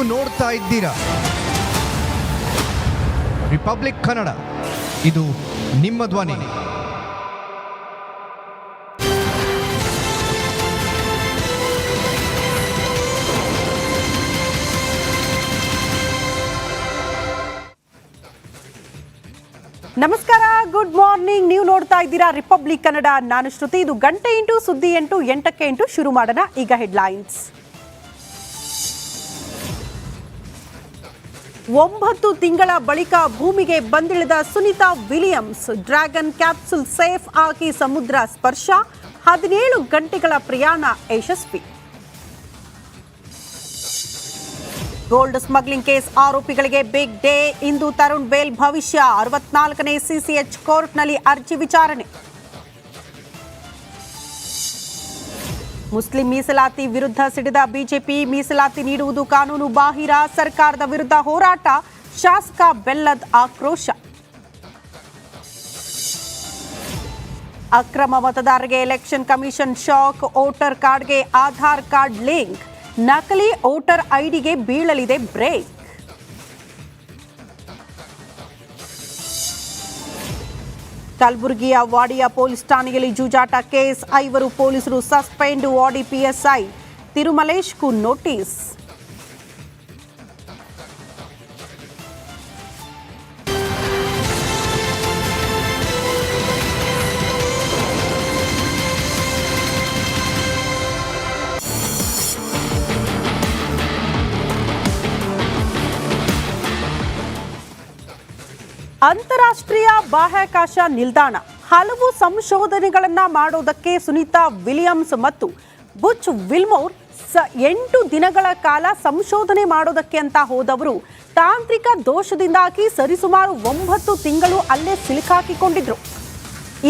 ನೀವು ನೋಡ್ತಾ ಇದ್ದೀರಾ? ರಿಪಬ್ಲಿಕ್ ಕನ್ನಡ ಇದು ನಿಮ್ಮ ಧ್ವನಿ. ನಮಸ್ಕಾರ ಗುಡ್ ಮಾರ್ನಿಂಗ್ ನೀವು ನೋಡ್ತಾ ಇದ್ದೀರಾ ರಿಪಬ್ಲಿಕ್ ಕನ್ನಡ ನಾನು ಶ್ರುತಿ. ಇದು ಗಂಟೆ ಇಂಟು ಸುದ್ದಿ ಎಂಟು, ಎಂಟಕ್ಕೆ ಎಂಟು ಶುರು ಮಾಡೋಣ. ಈಗ ಹೆಡ್ಲೈನ್ಸ್ ಒಂಬತ್ತು ತಿಂಗಳ ಬಳಿಕ ಭೂಮಿಗೆ ಬಂದಿಳಿದ Sunita Williams, dragon capsule safe ಆಗಿ ಸಮುದ್ರ ಸ್ಪರ್ಶ, ಹದಿನೇಳು ಗಂಟೆಗಳ ಪ್ರಯಾಣ ಯಶಸ್ವಿ. ಗೋಲ್ಡ್ ಸ್ಮಗ್ಲಿಂಗ್ ಕೇಸ್ ಆರೋಪಿಗಳಿಗೆ ಬಿಗ್ ಡೇ, ಇಂದು ತರುಣ್ ಬೇಲ್ ಭವಿಷ್ಯ, ಅರವತ್ನಾಲ್ಕನೇ ಸಿಸಿಎಚ್ ಕೋರ್ಟ್ನಲ್ಲಿ ಅರ್ಜಿ ವಿಚಾರಣೆ. ಮುಸ್ಲಿಂ ಮೀಸಲಾತಿ ವಿರುದ್ಧ ಸಿಡಿದ ಬಿಜೆಪಿ ಮೀಸಲಾತಿ ನೀಡುವುದು ಕಾನೂನು ಬಾಹಿರ, ಸರ್ಕಾರದ ವಿರುದ್ಧ ಹೋರಾಟ, ಶಾಸಕ ಬೆಲ್ಲದ್ ಆಕ್ರೋಶ. ಅಕ್ರಮ ಮತದಾರರಿಗೆ ಎಲೆಕ್ಷನ್ ಕಮಿಷನ್ ಶಾಕ್, ವೋಟರ್ ಕಾರ್ಡ್ಗೆ ಆಧಾರ್ ಕಾರ್ಡ್ ಲಿಂಕ್. ನಕಲಿ ವೋಟರ್ ಐಡಿಗೆ ಬೀಳಲಿದೆ ಬ್ರೇಕ್. ಕಲಬುರಗಿಯ ವಾಡಿಯ ಪೊಲೀಸ್ ಠಾಣೆಯಲ್ಲಿ ಜೂಜಾಟ ಕೇಸ್. ಐವರು ಪೊಲೀಸರು ಸಸ್ಪೆಂಡ್ ವಾಡಿ ಪಿಎಸ್ಐ. ತಿರುಮಲೇಶ್ಕು ನೋಟಿಸ್. ಅಂತಾರಾಷ್ಟ್ರೀಯ ಬಾಹ್ಯಾಕಾಶ ನಿಲ್ದಾಣ. ಹಲವು ಸಂಶೋಧನೆಗಳನ್ನು ಮಾಡೋದಕ್ಕೆ ಸುನೀತಾ ವಿಲಿಯಮ್ಸ್ ಮತ್ತು ಬುಚ್ ವಿಲ್ಮೋರ್ ಸ ಎಂಟು ದಿನಗಳ ಕಾಲ ಸಂಶೋಧನೆ ಮಾಡೋದಕ್ಕೆ ಅಂತ ಹೋದವರು ತಾಂತ್ರಿಕ ದೋಷದಿಂದಾಗಿ ಸರಿಸುಮಾರು ಒಂಬತ್ತು ತಿಂಗಳು ಅಲ್ಲೇ ಸಿಲುಕಾಕಿಕೊಂಡಿದ್ರು.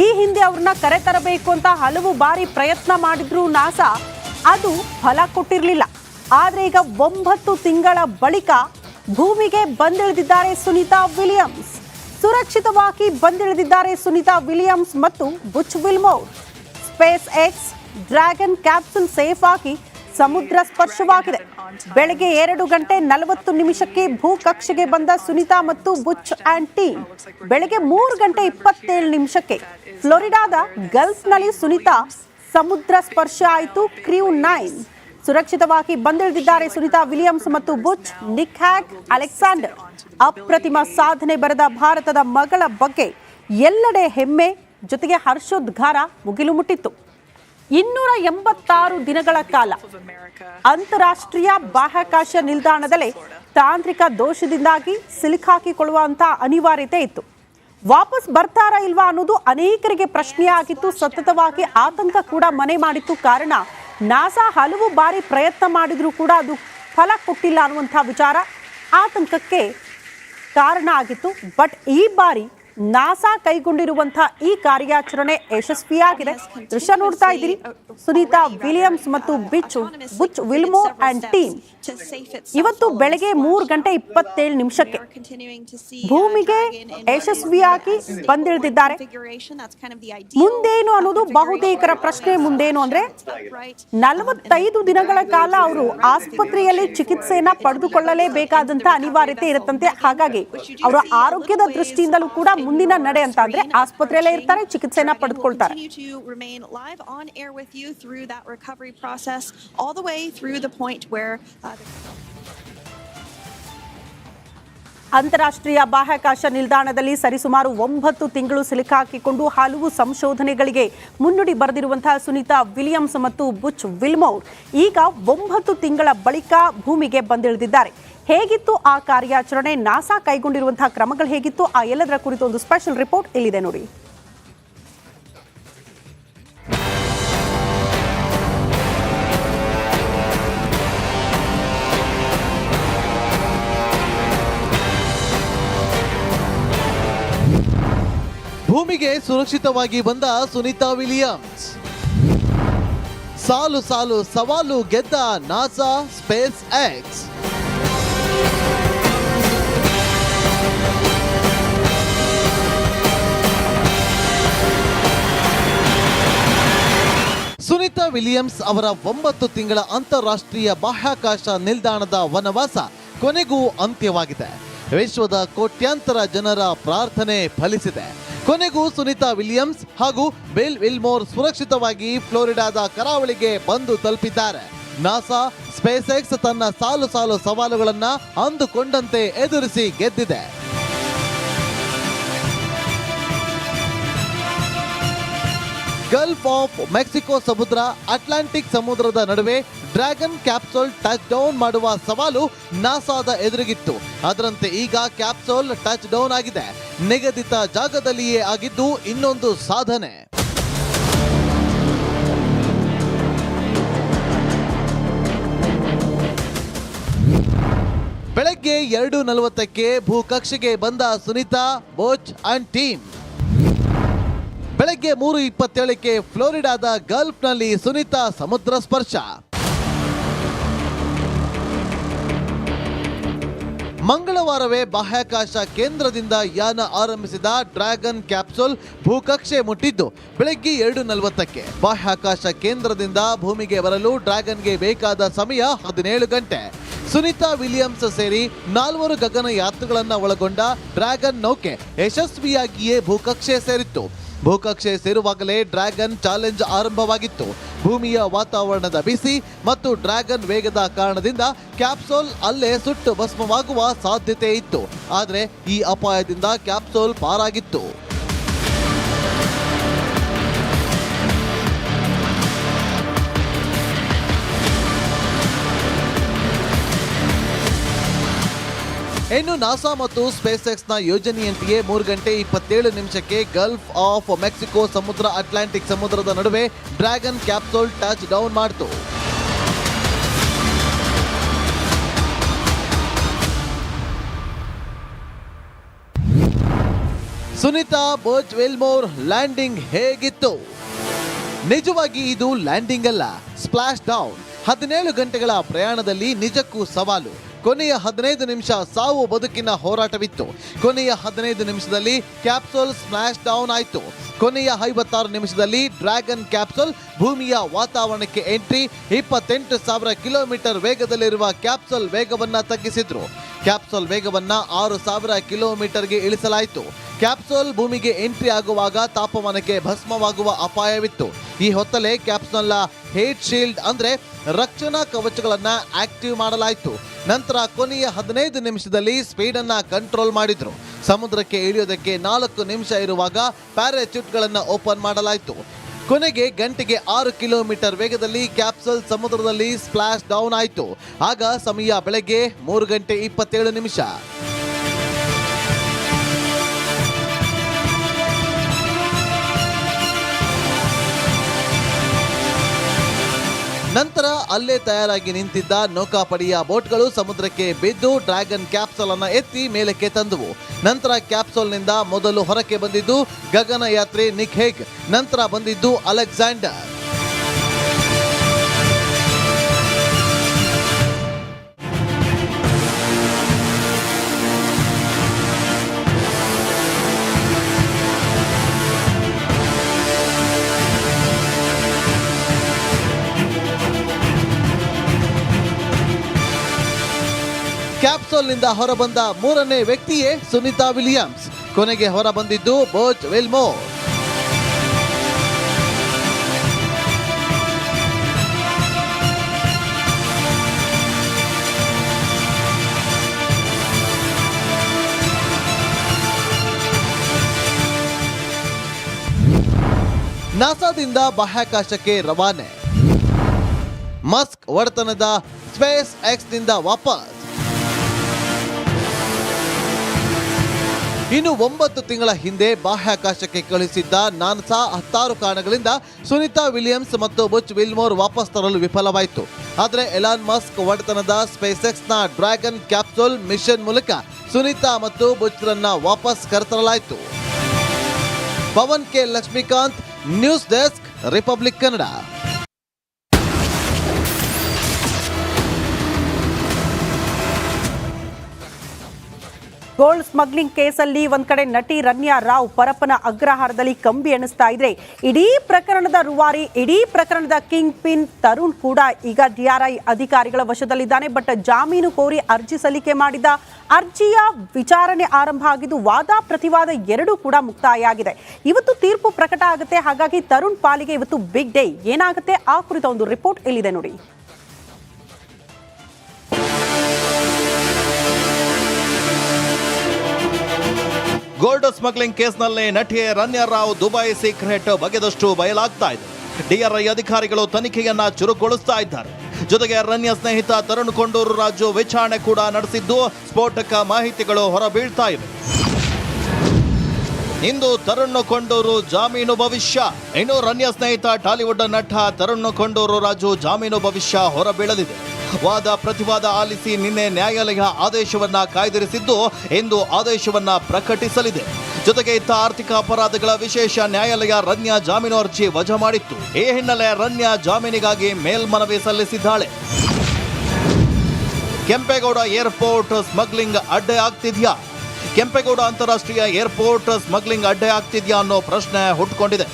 ಈ ಹಿಂದೆ ಅವ್ರನ್ನ ಕರೆತರಬೇಕು ಅಂತ ಹಲವು ಬಾರಿ ಪ್ರಯತ್ನ ಮಾಡಿದ್ರು ನಾಸಾ ಅದು ಫಲ ಕೊಟ್ಟಿರಲಿಲ್ಲ. ಆದರೆ ಈಗ ಒಂಬತ್ತು ತಿಂಗಳ ಬಳಿಕ ಭೂಮಿಗೆ ಬಂದಿಳಿದಿದ್ದಾರೆ ಸುನೀತಾ ವಿಲಿಯಮ್ಸ್. ಸುರಕ್ಷಿತವಾಗಿ ಬಂದಿಳಿದಿದ್ದಾರೆ ಸುನೀತಾ ವಿಲಿಯಮ್ಸ್ ಮತ್ತು Butch Wilmore. SpaceX dragon capsule safe ಆಗಿ ಸಮುದ್ರ ಸ್ಪರ್ಶವಾಗಿದೆ. ಬೆಳಗ್ಗೆ ಎರಡು ಗಂಟೆ ನಲವತ್ತು ನಿಮಿಷಕ್ಕೆ ಭೂ ಕಕ್ಷೆಗೆ ಬಂದ ಸುನೀತಾ ಮತ್ತು ಬುಚ್ ಆ್ಯಂಡ್ ಟೀಮ್ ಬೆಳಗ್ಗೆ ಮೂರು ಗಂಟೆ ಇಪ್ಪತ್ತೇಳು ನಿಮಿಷಕ್ಕೆ ಫ್ಲೋರಿಡಾದ ಗಲ್ಫ್ನಲ್ಲಿ ಸುನೀತಾ ಸಮುದ್ರ ಸ್ಪರ್ಶ ಆಯಿತು. ಕ್ರಿಯೂ ನೈನ್ ಸುರಕ್ಷಿತವಾಗಿ ಬಂದಿಳಿದಿದ್ದಾರೆ ಸುನಿತಾ ವಿಲಿಯಮ್ಸ್ ಮತ್ತು ಬುಚ್, ನಿಕ್ ಹ್ಯಾಕ್ ಅಲೆಕ್ಸಾಂಡರ್. ಅಪ್ರತಿಮ ಸಾಧನೆ ಬರೆದ ಭಾರತದ ಮಗಳ ಬಗ್ಗೆ ಎಲ್ಲೆಡೆ ಹೆಮ್ಮೆ, ಜೊತೆಗೆ ಹರ್ಷೋದ್ಗಾರ ಮುಗಿಲು ಮುಟ್ಟಿತ್ತು. ಇನ್ನೂರ ಎಂಬತ್ತಾರು ದಿನಗಳ ಕಾಲ ಅಂತಾರಾಷ್ಟ್ರೀಯ ಬಾಹ್ಯಾಕಾಶ ನಿಲ್ದಾಣದಲ್ಲಿ ತಾಂತ್ರಿಕ ದೋಷದಿಂದಾಗಿ ಸಿಲುಕಾಕಿಕೊಳ್ಳುವಂತಹ ಅನಿವಾರ್ಯತೆ ಇತ್ತು. ವಾಪಸ್ ಬರ್ತಾರಾ ಇಲ್ವಾ ಅನ್ನೋದು ಅನೇಕರಿಗೆ ಪ್ರಶ್ನೆಯಾಗಿತ್ತು. ಸತತವಾಗಿ ಆತಂಕ ಕೂಡ ಮನೆ ಮಾಡಿತ್ತು ಕಾರಣ ನಾಸಾ ಹಲವು ಬಾರಿ ಪ್ರಯತ್ನ ಮಾಡಿದರೂ ಕೂಡ ಅದು ಫಲ ಕೊಟ್ಟಿಲ್ಲ ಅನ್ನುವಂಥ ವಿಚಾರ ಆತಂಕಕ್ಕೆ ಕಾರಣ ಆಗಿತ್ತು. ಬಟ್ ಈ ಬಾರಿ ನಾಸಾ ಕೈಗೊಂಡಿರುವಂತಹ ಈ ಕಾರ್ಯಾಚರಣೆ ಯಶಸ್ವಿಯಾಗಿದೆ. ದೃಶ್ಯ ನೋಡ್ತಾ ಇದ್ದೀರಿ. ಸುನೀತಾ ವಿಲಿಯಮ್ಸ್ ಮತ್ತು ಬಿಚ್ ಬುಚ್, ವಿಲ್ಮೋ ಅಂಡ್ ಟೀಮ್. ಇವತ್ತು ಬೆಳಗ್ಗೆ ಮೂರು ಗಂಟೆ ಇಪ್ಪತ್ತೇಳು ನಿಮಿಷಕ್ಕೆ ಭೂಮಿಗೆ ಯಶಸ್ವಿಯಾಗಿ ಬಂದಿಳಿದಿದ್ದಾರೆ. ಮುಂದೇನು ಅನ್ನೋದು ಬಹುತೇಕರ ಪ್ರಶ್ನೆ ಮುಂದೇನು ಅಂದ್ರೆ, ನಲವತ್ತೈದು ದಿನಗಳ ಕಾಲ ಅವರು ಆಸ್ಪತ್ರೆಯಲ್ಲಿ ಚಿಕಿತ್ಸೆಯನ್ನ ಪಡೆದುಕೊಳ್ಳಲೇಬೇಕಾದಂತ ಅನಿವಾರ್ಯತೆ ಇರುತ್ತಂತೆ. ಹಾಗಾಗಿ ಅವರ ಆರೋಗ್ಯದ ದೃಷ್ಟಿಯಿಂದಲೂ ಕೂಡ ಮುಂದಿನ ನಡೆ ಅಂತ ಅಂದ್ರೆ ಆಸ್ಪತ್ರೆಯಲ್ಲೇ ಇರ್ತಾರೆ ಚಿಕಿತ್ಸೆನ ಪಡೆದುಕೊಳ್ತಾರೆ uh, ಅಂತಾರಾಷ್ಟ್ರೀಯ ಬಾಹ್ಯಾಕಾಶ ನಿಲ್ದಾಣದಲ್ಲಿ ಸರಿಸುಮಾರು ಒಂಬತ್ತು ತಿಂಗಳು ಸಿಲುಕಾಕಿಕೊಂಡು ಹಲವು ಸಂಶೋಧನೆಗಳಿಗೆ ಮುನ್ನುಡಿ ಬರೆದಿರುವಂತಹ ಸುನೀತಾ ವಿಲಿಯಮ್ಸ್ ಮತ್ತು ಬುಚ್ ವಿಲ್ಮೌರ್ ಈಗ ಒಂಬತ್ತು ತಿಂಗಳ ಬಳಿಕ ಭೂಮಿಗೆ ಬಂದಿಳಿದಿದ್ದಾರೆ. ಹೇಗಿತ್ತು ಆ ಕಾರ್ಯಾಚರಣೆ? ನಾಸಾ ಕೈಗೊಂಡಿರುವಂತಹ ಕ್ರಮಗಳು ಹೇಗಿತ್ತು? ಆ ಎಲ್ಲದರ ಕುರಿತು ಒಂದು ಸ್ಪೆಷಲ್ ರಿಪೋರ್ಟ್ ಇಲ್ಲಿದೆ ನೋಡಿ. ಭೂಮಿಗೆ ಸುರಕ್ಷಿತವಾಗಿ ಬಂದ ಸುನೀತಾ ವಿಲಿಯಮ್ಸ್. ಸಾಲು ಸಾಲು ಸವಾಲು ಗೆದ್ದ NASA space X Sunita Williams ಅವರ ಒಂಬತ್ತು ತಿಂಗಳ ಅಂತಾರಾಷ್ಟ್ರೀಯ ಬಾಹ್ಯಾಕಾಶ ನಿಲ್ದಾಣದ ವನವಾಸ ಕೊನೆಗೂ ಅಂತ್ಯವಾಗಿದೆ. ವಿಶ್ವದ ಕೋಟ್ಯಾಂತರ ಜನರ ಪ್ರಾರ್ಥನೆ ಫಲಿಸಿದೆ. ಕೊನೆಗೂ ಸುನೀತಾ ವಿಲಿಯಮ್ಸ್ ಹಾಗೂ ಬಿಲ್ ವಿಲ್ಮೋರ್ ಸುರಕ್ಷಿತವಾಗಿ ಫ್ಲೋರಿಡಾದ ಕರಾವಳಿಗೆ ಬಂದು ತಲುಪಿದ್ದಾರೆ. ನಾಸಾ ಸ್ಪೇಸ್ ಎಕ್ಸ್ ತನ್ನ ಸಾಲು ಸಾಲು ಸವಾಲುಗಳನ್ನು ಅಂದುಕೊಂಡಂತೆ ಎದುರಿಸಿ ಗೆದ್ದಿದೆ. ಗಲ್ಫ್ ಆಫ್ ಮೆಕ್ಸಿಕೋ ಸಮುದ್ರ ಅಟ್ಲಾಂಟಿಕ್ ಸಮುದ್ರದ ನಡುವೆ ಡ್ರ್ಯಾಗನ್ ಕ್ಯಾಪ್ಸೋಲ್ ಟಚ್ ಡೌನ್ ಮಾಡುವ ಸವಾಲು ನಾಸಾದ ಎದುರಿಗಿತ್ತು. ಅದರಂತೆ ಈಗ ಕ್ಯಾಪ್ಸೋಲ್ ಟಚ್ ಡೌನ್ ಆಗಿದೆ. ನಿಗದಿತ ಜಾಗದಲ್ಲಿಯೇ ಆಗಿದ್ದು ಇನ್ನೊಂದು ಸಾಧನೆ. ಬೆಳಗ್ಗೆ ಎರಡು ನಲವತ್ತಕ್ಕೆ ಭೂಕಕ್ಷೆಗೆ ಬಂದ ಸುನೀತಾ ಬೋಚ್ ಅಂಡ್ ಟೀಮ್ ಬೆಳಗ್ಗೆ ಮೂರು ಇಪ್ಪತ್ತೇಳಕ್ಕೆ ಫ್ಲೋರಿಡಾದ ಗಲ್ಫ್ನಲ್ಲಿ ಸುನೀತಾ ಸಮುದ್ರ ಸ್ಪರ್ಶ. ಮಂಗಳವಾರವೇ ಬಾಹ್ಯಾಕಾಶ ಕೇಂದ್ರದಿಂದ ಯಾನ ಆರಂಭಿಸಿದ ಡ್ರ್ಯಾಗನ್ ಕ್ಯಾಪ್ಸೂಲ್ ಭೂಕಕ್ಷೆ ಮುಟ್ಟಿದ್ದು, ಬೆಳಗ್ಗೆ ಎರಡು ನಲವತ್ತಕ್ಕೆ. ಬಾಹ್ಯಾಕಾಶ ಕೇಂದ್ರದಿಂದ ಭೂಮಿಗೆ ಬರಲು ಡ್ರ್ಯಾಗನ್ಗೆ ಬೇಕಾದ ಸಮಯ ಹದಿನೇಳು ಗಂಟೆ. ಸುನೀತಾ ವಿಲಿಯಮ್ಸ್ ಸೇರಿ ನಾಲ್ವರು ಗಗನ ಯಾತ್ರಿಗಳನ್ನು ಒಳಗೊಂಡ ಡ್ರ್ಯಾಗನ್ ನೌಕೆ ಯಶಸ್ವಿಯಾಗಿಯೇ ಭೂಕಕ್ಷೆ ಸೇರಿತ್ತು. ಭೂಕಕ್ಷೆ ಸೇರುವಾಗಲೇ ಡ್ರ್ಯಾಗನ್ ಚಾಲೆಂಜ್ ಆರಂಭವಾಗಿತ್ತು. ಭೂಮಿಯ ವಾತಾವರಣದ ಬಿಸಿ ಮತ್ತು ಡ್ರ್ಯಾಗನ್ ವೇಗದ ಕಾರಣದಿಂದ ಕ್ಯಾಪ್ಸೋಲ್ ಅಲ್ಲೇ ಸುಟ್ಟು ಭಸ್ಮವಾಗುವ ಸಾಧ್ಯತೆ ಇತ್ತು. ಆದರೆ ಈ ಅಪಾಯದಿಂದ ಕ್ಯಾಪ್ಸೋಲ್ ಪಾರಾಗಿತ್ತು. ಇನ್ನು ನಾಸಾ ಮತ್ತು ಸ್ಪೇಸ್ ಎಕ್ಸ್ನ ಯೋಜನೆಯಂತೆಯೇ ಮೂರು ಗಂಟೆ ಇಪ್ಪತ್ತೇಳು ನಿಮಿಷಕ್ಕೆ ಗಲ್ಫ್ ಆಫ್ ಮೆಕ್ಸಿಕೋ ಸಮುದ್ರ ಅಟ್ಲಾಂಟಿಕ್ ಸಮುದ್ರದ ನಡುವೆ ಡ್ರ್ಯಾಗನ್ ಕ್ಯಾಪ್ಸೂಲ್ ಟಚ್ ಡೌನ್ ಮಾಡಿತು. ಸುನಿತಾ ಬೋಚ್ ವೆಲ್ಮೋರ್ ಲ್ಯಾಂಡಿಂಗ್ ಹೇಗಿತ್ತು? ನಿಜವಾಗಿ ಇದು ಲ್ಯಾಂಡಿಂಗ್ ಅಲ್ಲ, ಸ್ಪ್ಲಾಶ್ ಡೌನ್. ಹದಿನೇಳು ಗಂಟೆಗಳ ಪ್ರಯಾಣದಲ್ಲಿ ನಿಜಕ್ಕೂ ಸವಾಲು. ಕೊನೆಯ ಹದಿನೈದು ನಿಮಿಷ ಸಾವು ಬದುಕಿನ ಹೋರಾಟವಿತ್ತು. ಕೊನೆಯ ಹದಿನೈದು ನಿಮಿಷದಲ್ಲಿ ಕ್ಯಾಪ್ಸೂಲ್ ಸ್ಮ್ಯಾಶ್ ಡೌನ್ ಆಯಿತು. ಕೊನೆಯ ಐವತ್ತಾರು ನಿಮಿಷದಲ್ಲಿ ಡ್ರ್ಯಾಗನ್ ಕ್ಯಾಪ್ಸೂಲ್ ಭೂಮಿಯ ವಾತಾವರಣಕ್ಕೆ ಎಂಟ್ರಿ. ಇಪ್ಪತ್ತೆಂಟು ಸಾವಿರ ಕಿಲೋಮೀಟರ್ ವೇಗದಲ್ಲಿರುವ ಕ್ಯಾಪ್ಸೂಲ್ ವೇಗವನ್ನ ತಗ್ಗಿಸಿದ್ರು. ಕ್ಯಾಪ್ಸೂಲ್ ವೇಗವನ್ನು ಆರು ಸಾವಿರ ಕಿಲೋಮೀಟರ್ಗೆ ಇಳಿಸಲಾಯಿತು. ಕ್ಯಾಪ್ಸೂಲ್ ಭೂಮಿಗೆ ಎಂಟ್ರಿ ಆಗುವಾಗ ತಾಪಮಾನಕ್ಕೆ ಭಸ್ಮವಾಗುವ ಅಪಾಯವಿತ್ತು. ಈ ಹೊತ್ತಲೇ ಕ್ಯಾಪ್ಸೂಲ್ನ ಹೇಟ್ ಶೀಲ್ಡ್ ಅಂದ್ರೆ ರಕ್ಷಣಾ ಕವಚಗಳನ್ನು ಆಕ್ಟಿವ್ ಮಾಡಲಾಯಿತು. ನಂತರ ಕೊನೆಯ ಹದಿನೈದು ನಿಮಿಷದಲ್ಲಿ ಸ್ಪೀಡ್ ಅನ್ನ ಕಂಟ್ರೋಲ್ ಮಾಡಿದ್ರು. ಸಮುದ್ರಕ್ಕೆ ಇಳಿಯೋದಕ್ಕೆ ನಾಲ್ಕು ನಿಮಿಷ ಇರುವಾಗ ಪ್ಯಾರಾಚ್ಯೂಟ್ಗಳನ್ನು ಓಪನ್ ಮಾಡಲಾಯಿತು. ಕೊನೆಗೆ ಗಂಟೆಗೆ ಆರು ಕಿಲೋಮೀಟರ್ ವೇಗದಲ್ಲಿ ಕ್ಯಾಪ್ಸೂಲ್ ಸಮುದ್ರದಲ್ಲಿ ಸ್ಪ್ಲಾಶ್ ಡೌನ್ ಆಯಿತು. ಆಗ ಸಮಯ ಬೆಳಗ್ಗೆ ಮೂರು ಗಂಟೆ ಇಪ್ಪತ್ತೇಳು ನಿಮಿಷ. ನಂತರ ಅಲ್ಲೇ ತಯಾರಾಗಿ ನಿಂತಿದ್ದ ನೌಕಾಪಡೆಯ ಬೋಟ್ಗಳು ಸಮುದ್ರಕ್ಕೆ ಬಿದ್ದು ಡ್ರ್ಯಾಗನ್ ಕ್ಯಾಪ್ಸೂಲ್ ಅನ್ನ ಎತ್ತಿ ಮೇಲಕ್ಕೆ ತಂದವು. ನಂತರ ಕ್ಯಾಪ್ಸೂಲ್ನಿಂದ ಮೊದಲು ಹೊರಕ್ಕೆ ಬಂದಿದ್ದು ಗಗನಯಾತ್ರಿ ನಿಖೇಗ್ ನಂತರ ಬಂದಿದ್ದು ಅಲೆಕ್ಸಾಂಡರ್. ಕ್ಯಾಪ್ಸೂಲ್ನಿಂದ ಹೊರಬಂದ ಮೂರನೇ ವ್ಯಕ್ತಿಯೇ ಸುನಿತಾ ವಿಲಿಯಮ್ಸ್. ಕೊನೆಗೆ ಹೊರಬಂದಿದ್ದು ಬೋಚ್ ವೆಲ್ಮೋ. ನಾಸಾದಿಂದ ಬಾಹ್ಯಾಕಾಶಕ್ಕೆ ರವಾನೆ. ಮಸ್ಕ್ ಒಡೆತನದ ಸ್ಪೇಸ್ ಎಕ್ಸ್ನಿಂದ ವಾಪಸ್. ಇನ್ನು ಒಂಬತ್ತು ತಿಂಗಳ ಹಿಂದೆ ಬಾಹ್ಯಾಕಾಶಕ್ಕೆ ಕಳುಹಿಸಿದ್ದ ನಾನ್ಸಾ ಹತ್ತಾರು ಕಾರಣಗಳಿಂದ ಸುನೀತಾ ವಿಲಿಯಮ್ಸ್ ಮತ್ತು ಬುಚ್ ವಿಲ್ಮೋರ್ ವಾಪಸ್ ತರಲು ವಿಫಲವಾಯಿತು. ಆದರೆ ಎಲಾನ್ ಮಸ್ಕ್ ಒಡೆತನದ ಸ್ಪೇಸೆಕ್ಸ್ನ ಡ್ರ್ಯಾಗನ್ ಕ್ಯಾಪ್ಸೂಲ್ ಮಿಷನ್ ಮೂಲಕ ಸುನಿತಾ ಮತ್ತು ಬುಚ್ರನ್ನ ವಾಪಸ್ ಕರೆತರಲಾಯಿತು. Pavan K Lakshmikant, news desk, republic Kannada. Gold smuggling ಕೇಸಲ್ಲಿ ಒಂದ್ ಕಡೆ ನಟಿ ರನ್ಯಾ ರಾವ್ ಪರಪ್ಪನ ಅಗ್ರಹಾರದಲ್ಲಿ ಕಂಬಿ ಎಣಿಸ್ತಾ ಇದ್ರೆ, ಇಡೀ ಪ್ರಕರಣದ ರುವಾರಿ, ಇಡೀ ಪ್ರಕರಣದ ಕಿಂಗ್ ಪಿನ್ ತರುಣ್ ಕೂಡ ಈಗ ಡಿಆರ್ಐ ಅಧಿಕಾರಿಗಳ ವಶದಲ್ಲಿದ್ದಾನೆ. ಬಟ್ ಜಾಮೀನು ಕೋರಿ ಅರ್ಜಿ ಸಲ್ಲಿಕೆ ಮಾಡಿದ ಅರ್ಜಿಯ ವಿಚಾರಣೆ ಆರಂಭ ಆಗಿದ್ದು ವಾದ ಪ್ರತಿವಾದ ಎರಡೂ ಕೂಡ ಮುಕ್ತಾಯ ಆಗಿದೆ ಇವತ್ತು ತೀರ್ಪು ಪ್ರಕಟ ಆಗುತ್ತೆ. ಹಾಗಾಗಿ ತರುಣ್ ಪಾಲಿಗೆ ಇವತ್ತು ಬಿಗ್ ಡೇ ಏನಾಗುತ್ತೆ? ಆ ಕುರಿತ ಒಂದು ರಿಪೋರ್ಟ್ ಇಲ್ಲಿದೆ ನೋಡಿ. ಗೋಲ್ಡ್ ಸ್ಮಗ್ಲಿಂಗ್ ಕೇಸ್ನಲ್ಲಿ ನಟಿ ರನ್ಯಾ ರಾವ್ ದುಬೈ ಸೀಕ್ರೆಟ್ ಬಗೆದಷ್ಟು ಬಯಲಾಗ್ತಾ ಇದೆ. ಡಿಆರ್ಐ ಅಧಿಕಾರಿಗಳು ತನಿಖೆಯನ್ನ ಚುರುಕುಗೊಳಿಸ್ತಾ ಇದ್ದಾರೆ. ಜೊತೆಗೆ ರನ್ಯಾ ಸ್ನೇಹಿತ ತರುಣ್ ಕೊಂಡೂರು ರಾಜು ವಿಚಾರಣೆ ಕೂಡ ನಡೆಸಿದ್ದು ಸ್ಫೋಟಕ ಮಾಹಿತಿಗಳು ಹೊರಬೀಳ್ತಾ ಇವೆ. ಇಂದು ತರುಣ್ ಕೊಂಡೂರು ಜಾಮೀನು ಭವಿಷ್ಯ. ಇನ್ನು ರನ್ಯಾ ಸ್ನೇಹಿತ ಟಾಲಿವುಡ್ ನಟ ತರುಣ್ ಕೊಂಡೂರು ರಾಜು ಜಾಮೀನು ಭವಿಷ್ಯ ಹೊರಬೀಳಲಿದೆ. ವಾದ ಪ್ರತಿವಾದ ಆಲಿಸಿ ನಿನ್ನೆ ನ್ಯಾಯಾಲಯ ಆದೇಶವನ್ನ ಕಾಯ್ದಿರಿಸಿದ್ದು ಎಂದು ಆದೇಶವನ್ನ ಪ್ರಕಟಿಸಲಿದೆ. ಜೊತೆಗೆ ಇತ್ತ ಆರ್ಥಿಕ ಅಪರಾಧಗಳ ವಿಶೇಷ ನ್ಯಾಯಾಲಯ ರನ್ಯಾ ಜಾಮೀನು ಅರ್ಜಿ ವಜಾ ಮಾಡಿತ್ತು. ಈ ಹಿನ್ನೆಲೆ ರನ್ಯಾ ಜಾಮೀನಿಗಾಗಿ ಮೇಲ್ಮನವಿ ಸಲ್ಲಿಸಿದ್ದಾಳೆ. ಕೆಂಪೇಗೌಡ ಏರ್ಪೋರ್ಟ್ ಸ್ಮಗ್ಲಿಂಗ್ ಅಡ್ಡೆ ಆಗ್ತಿದ್ಯಾ? ಕೆಂಪೇಗೌಡ ಅಂತಾರಾಷ್ಟ್ರೀಯ ಏರ್ಪೋರ್ಟ್ ಸ್ಮಗ್ಲಿಂಗ್ ಅಡ್ಡೆ ಆಗ್ತಿದ್ಯಾ ಅನ್ನೋ ಪ್ರಶ್ನೆ ಹುಟ್ಟುಕೊಂಡಿದೆ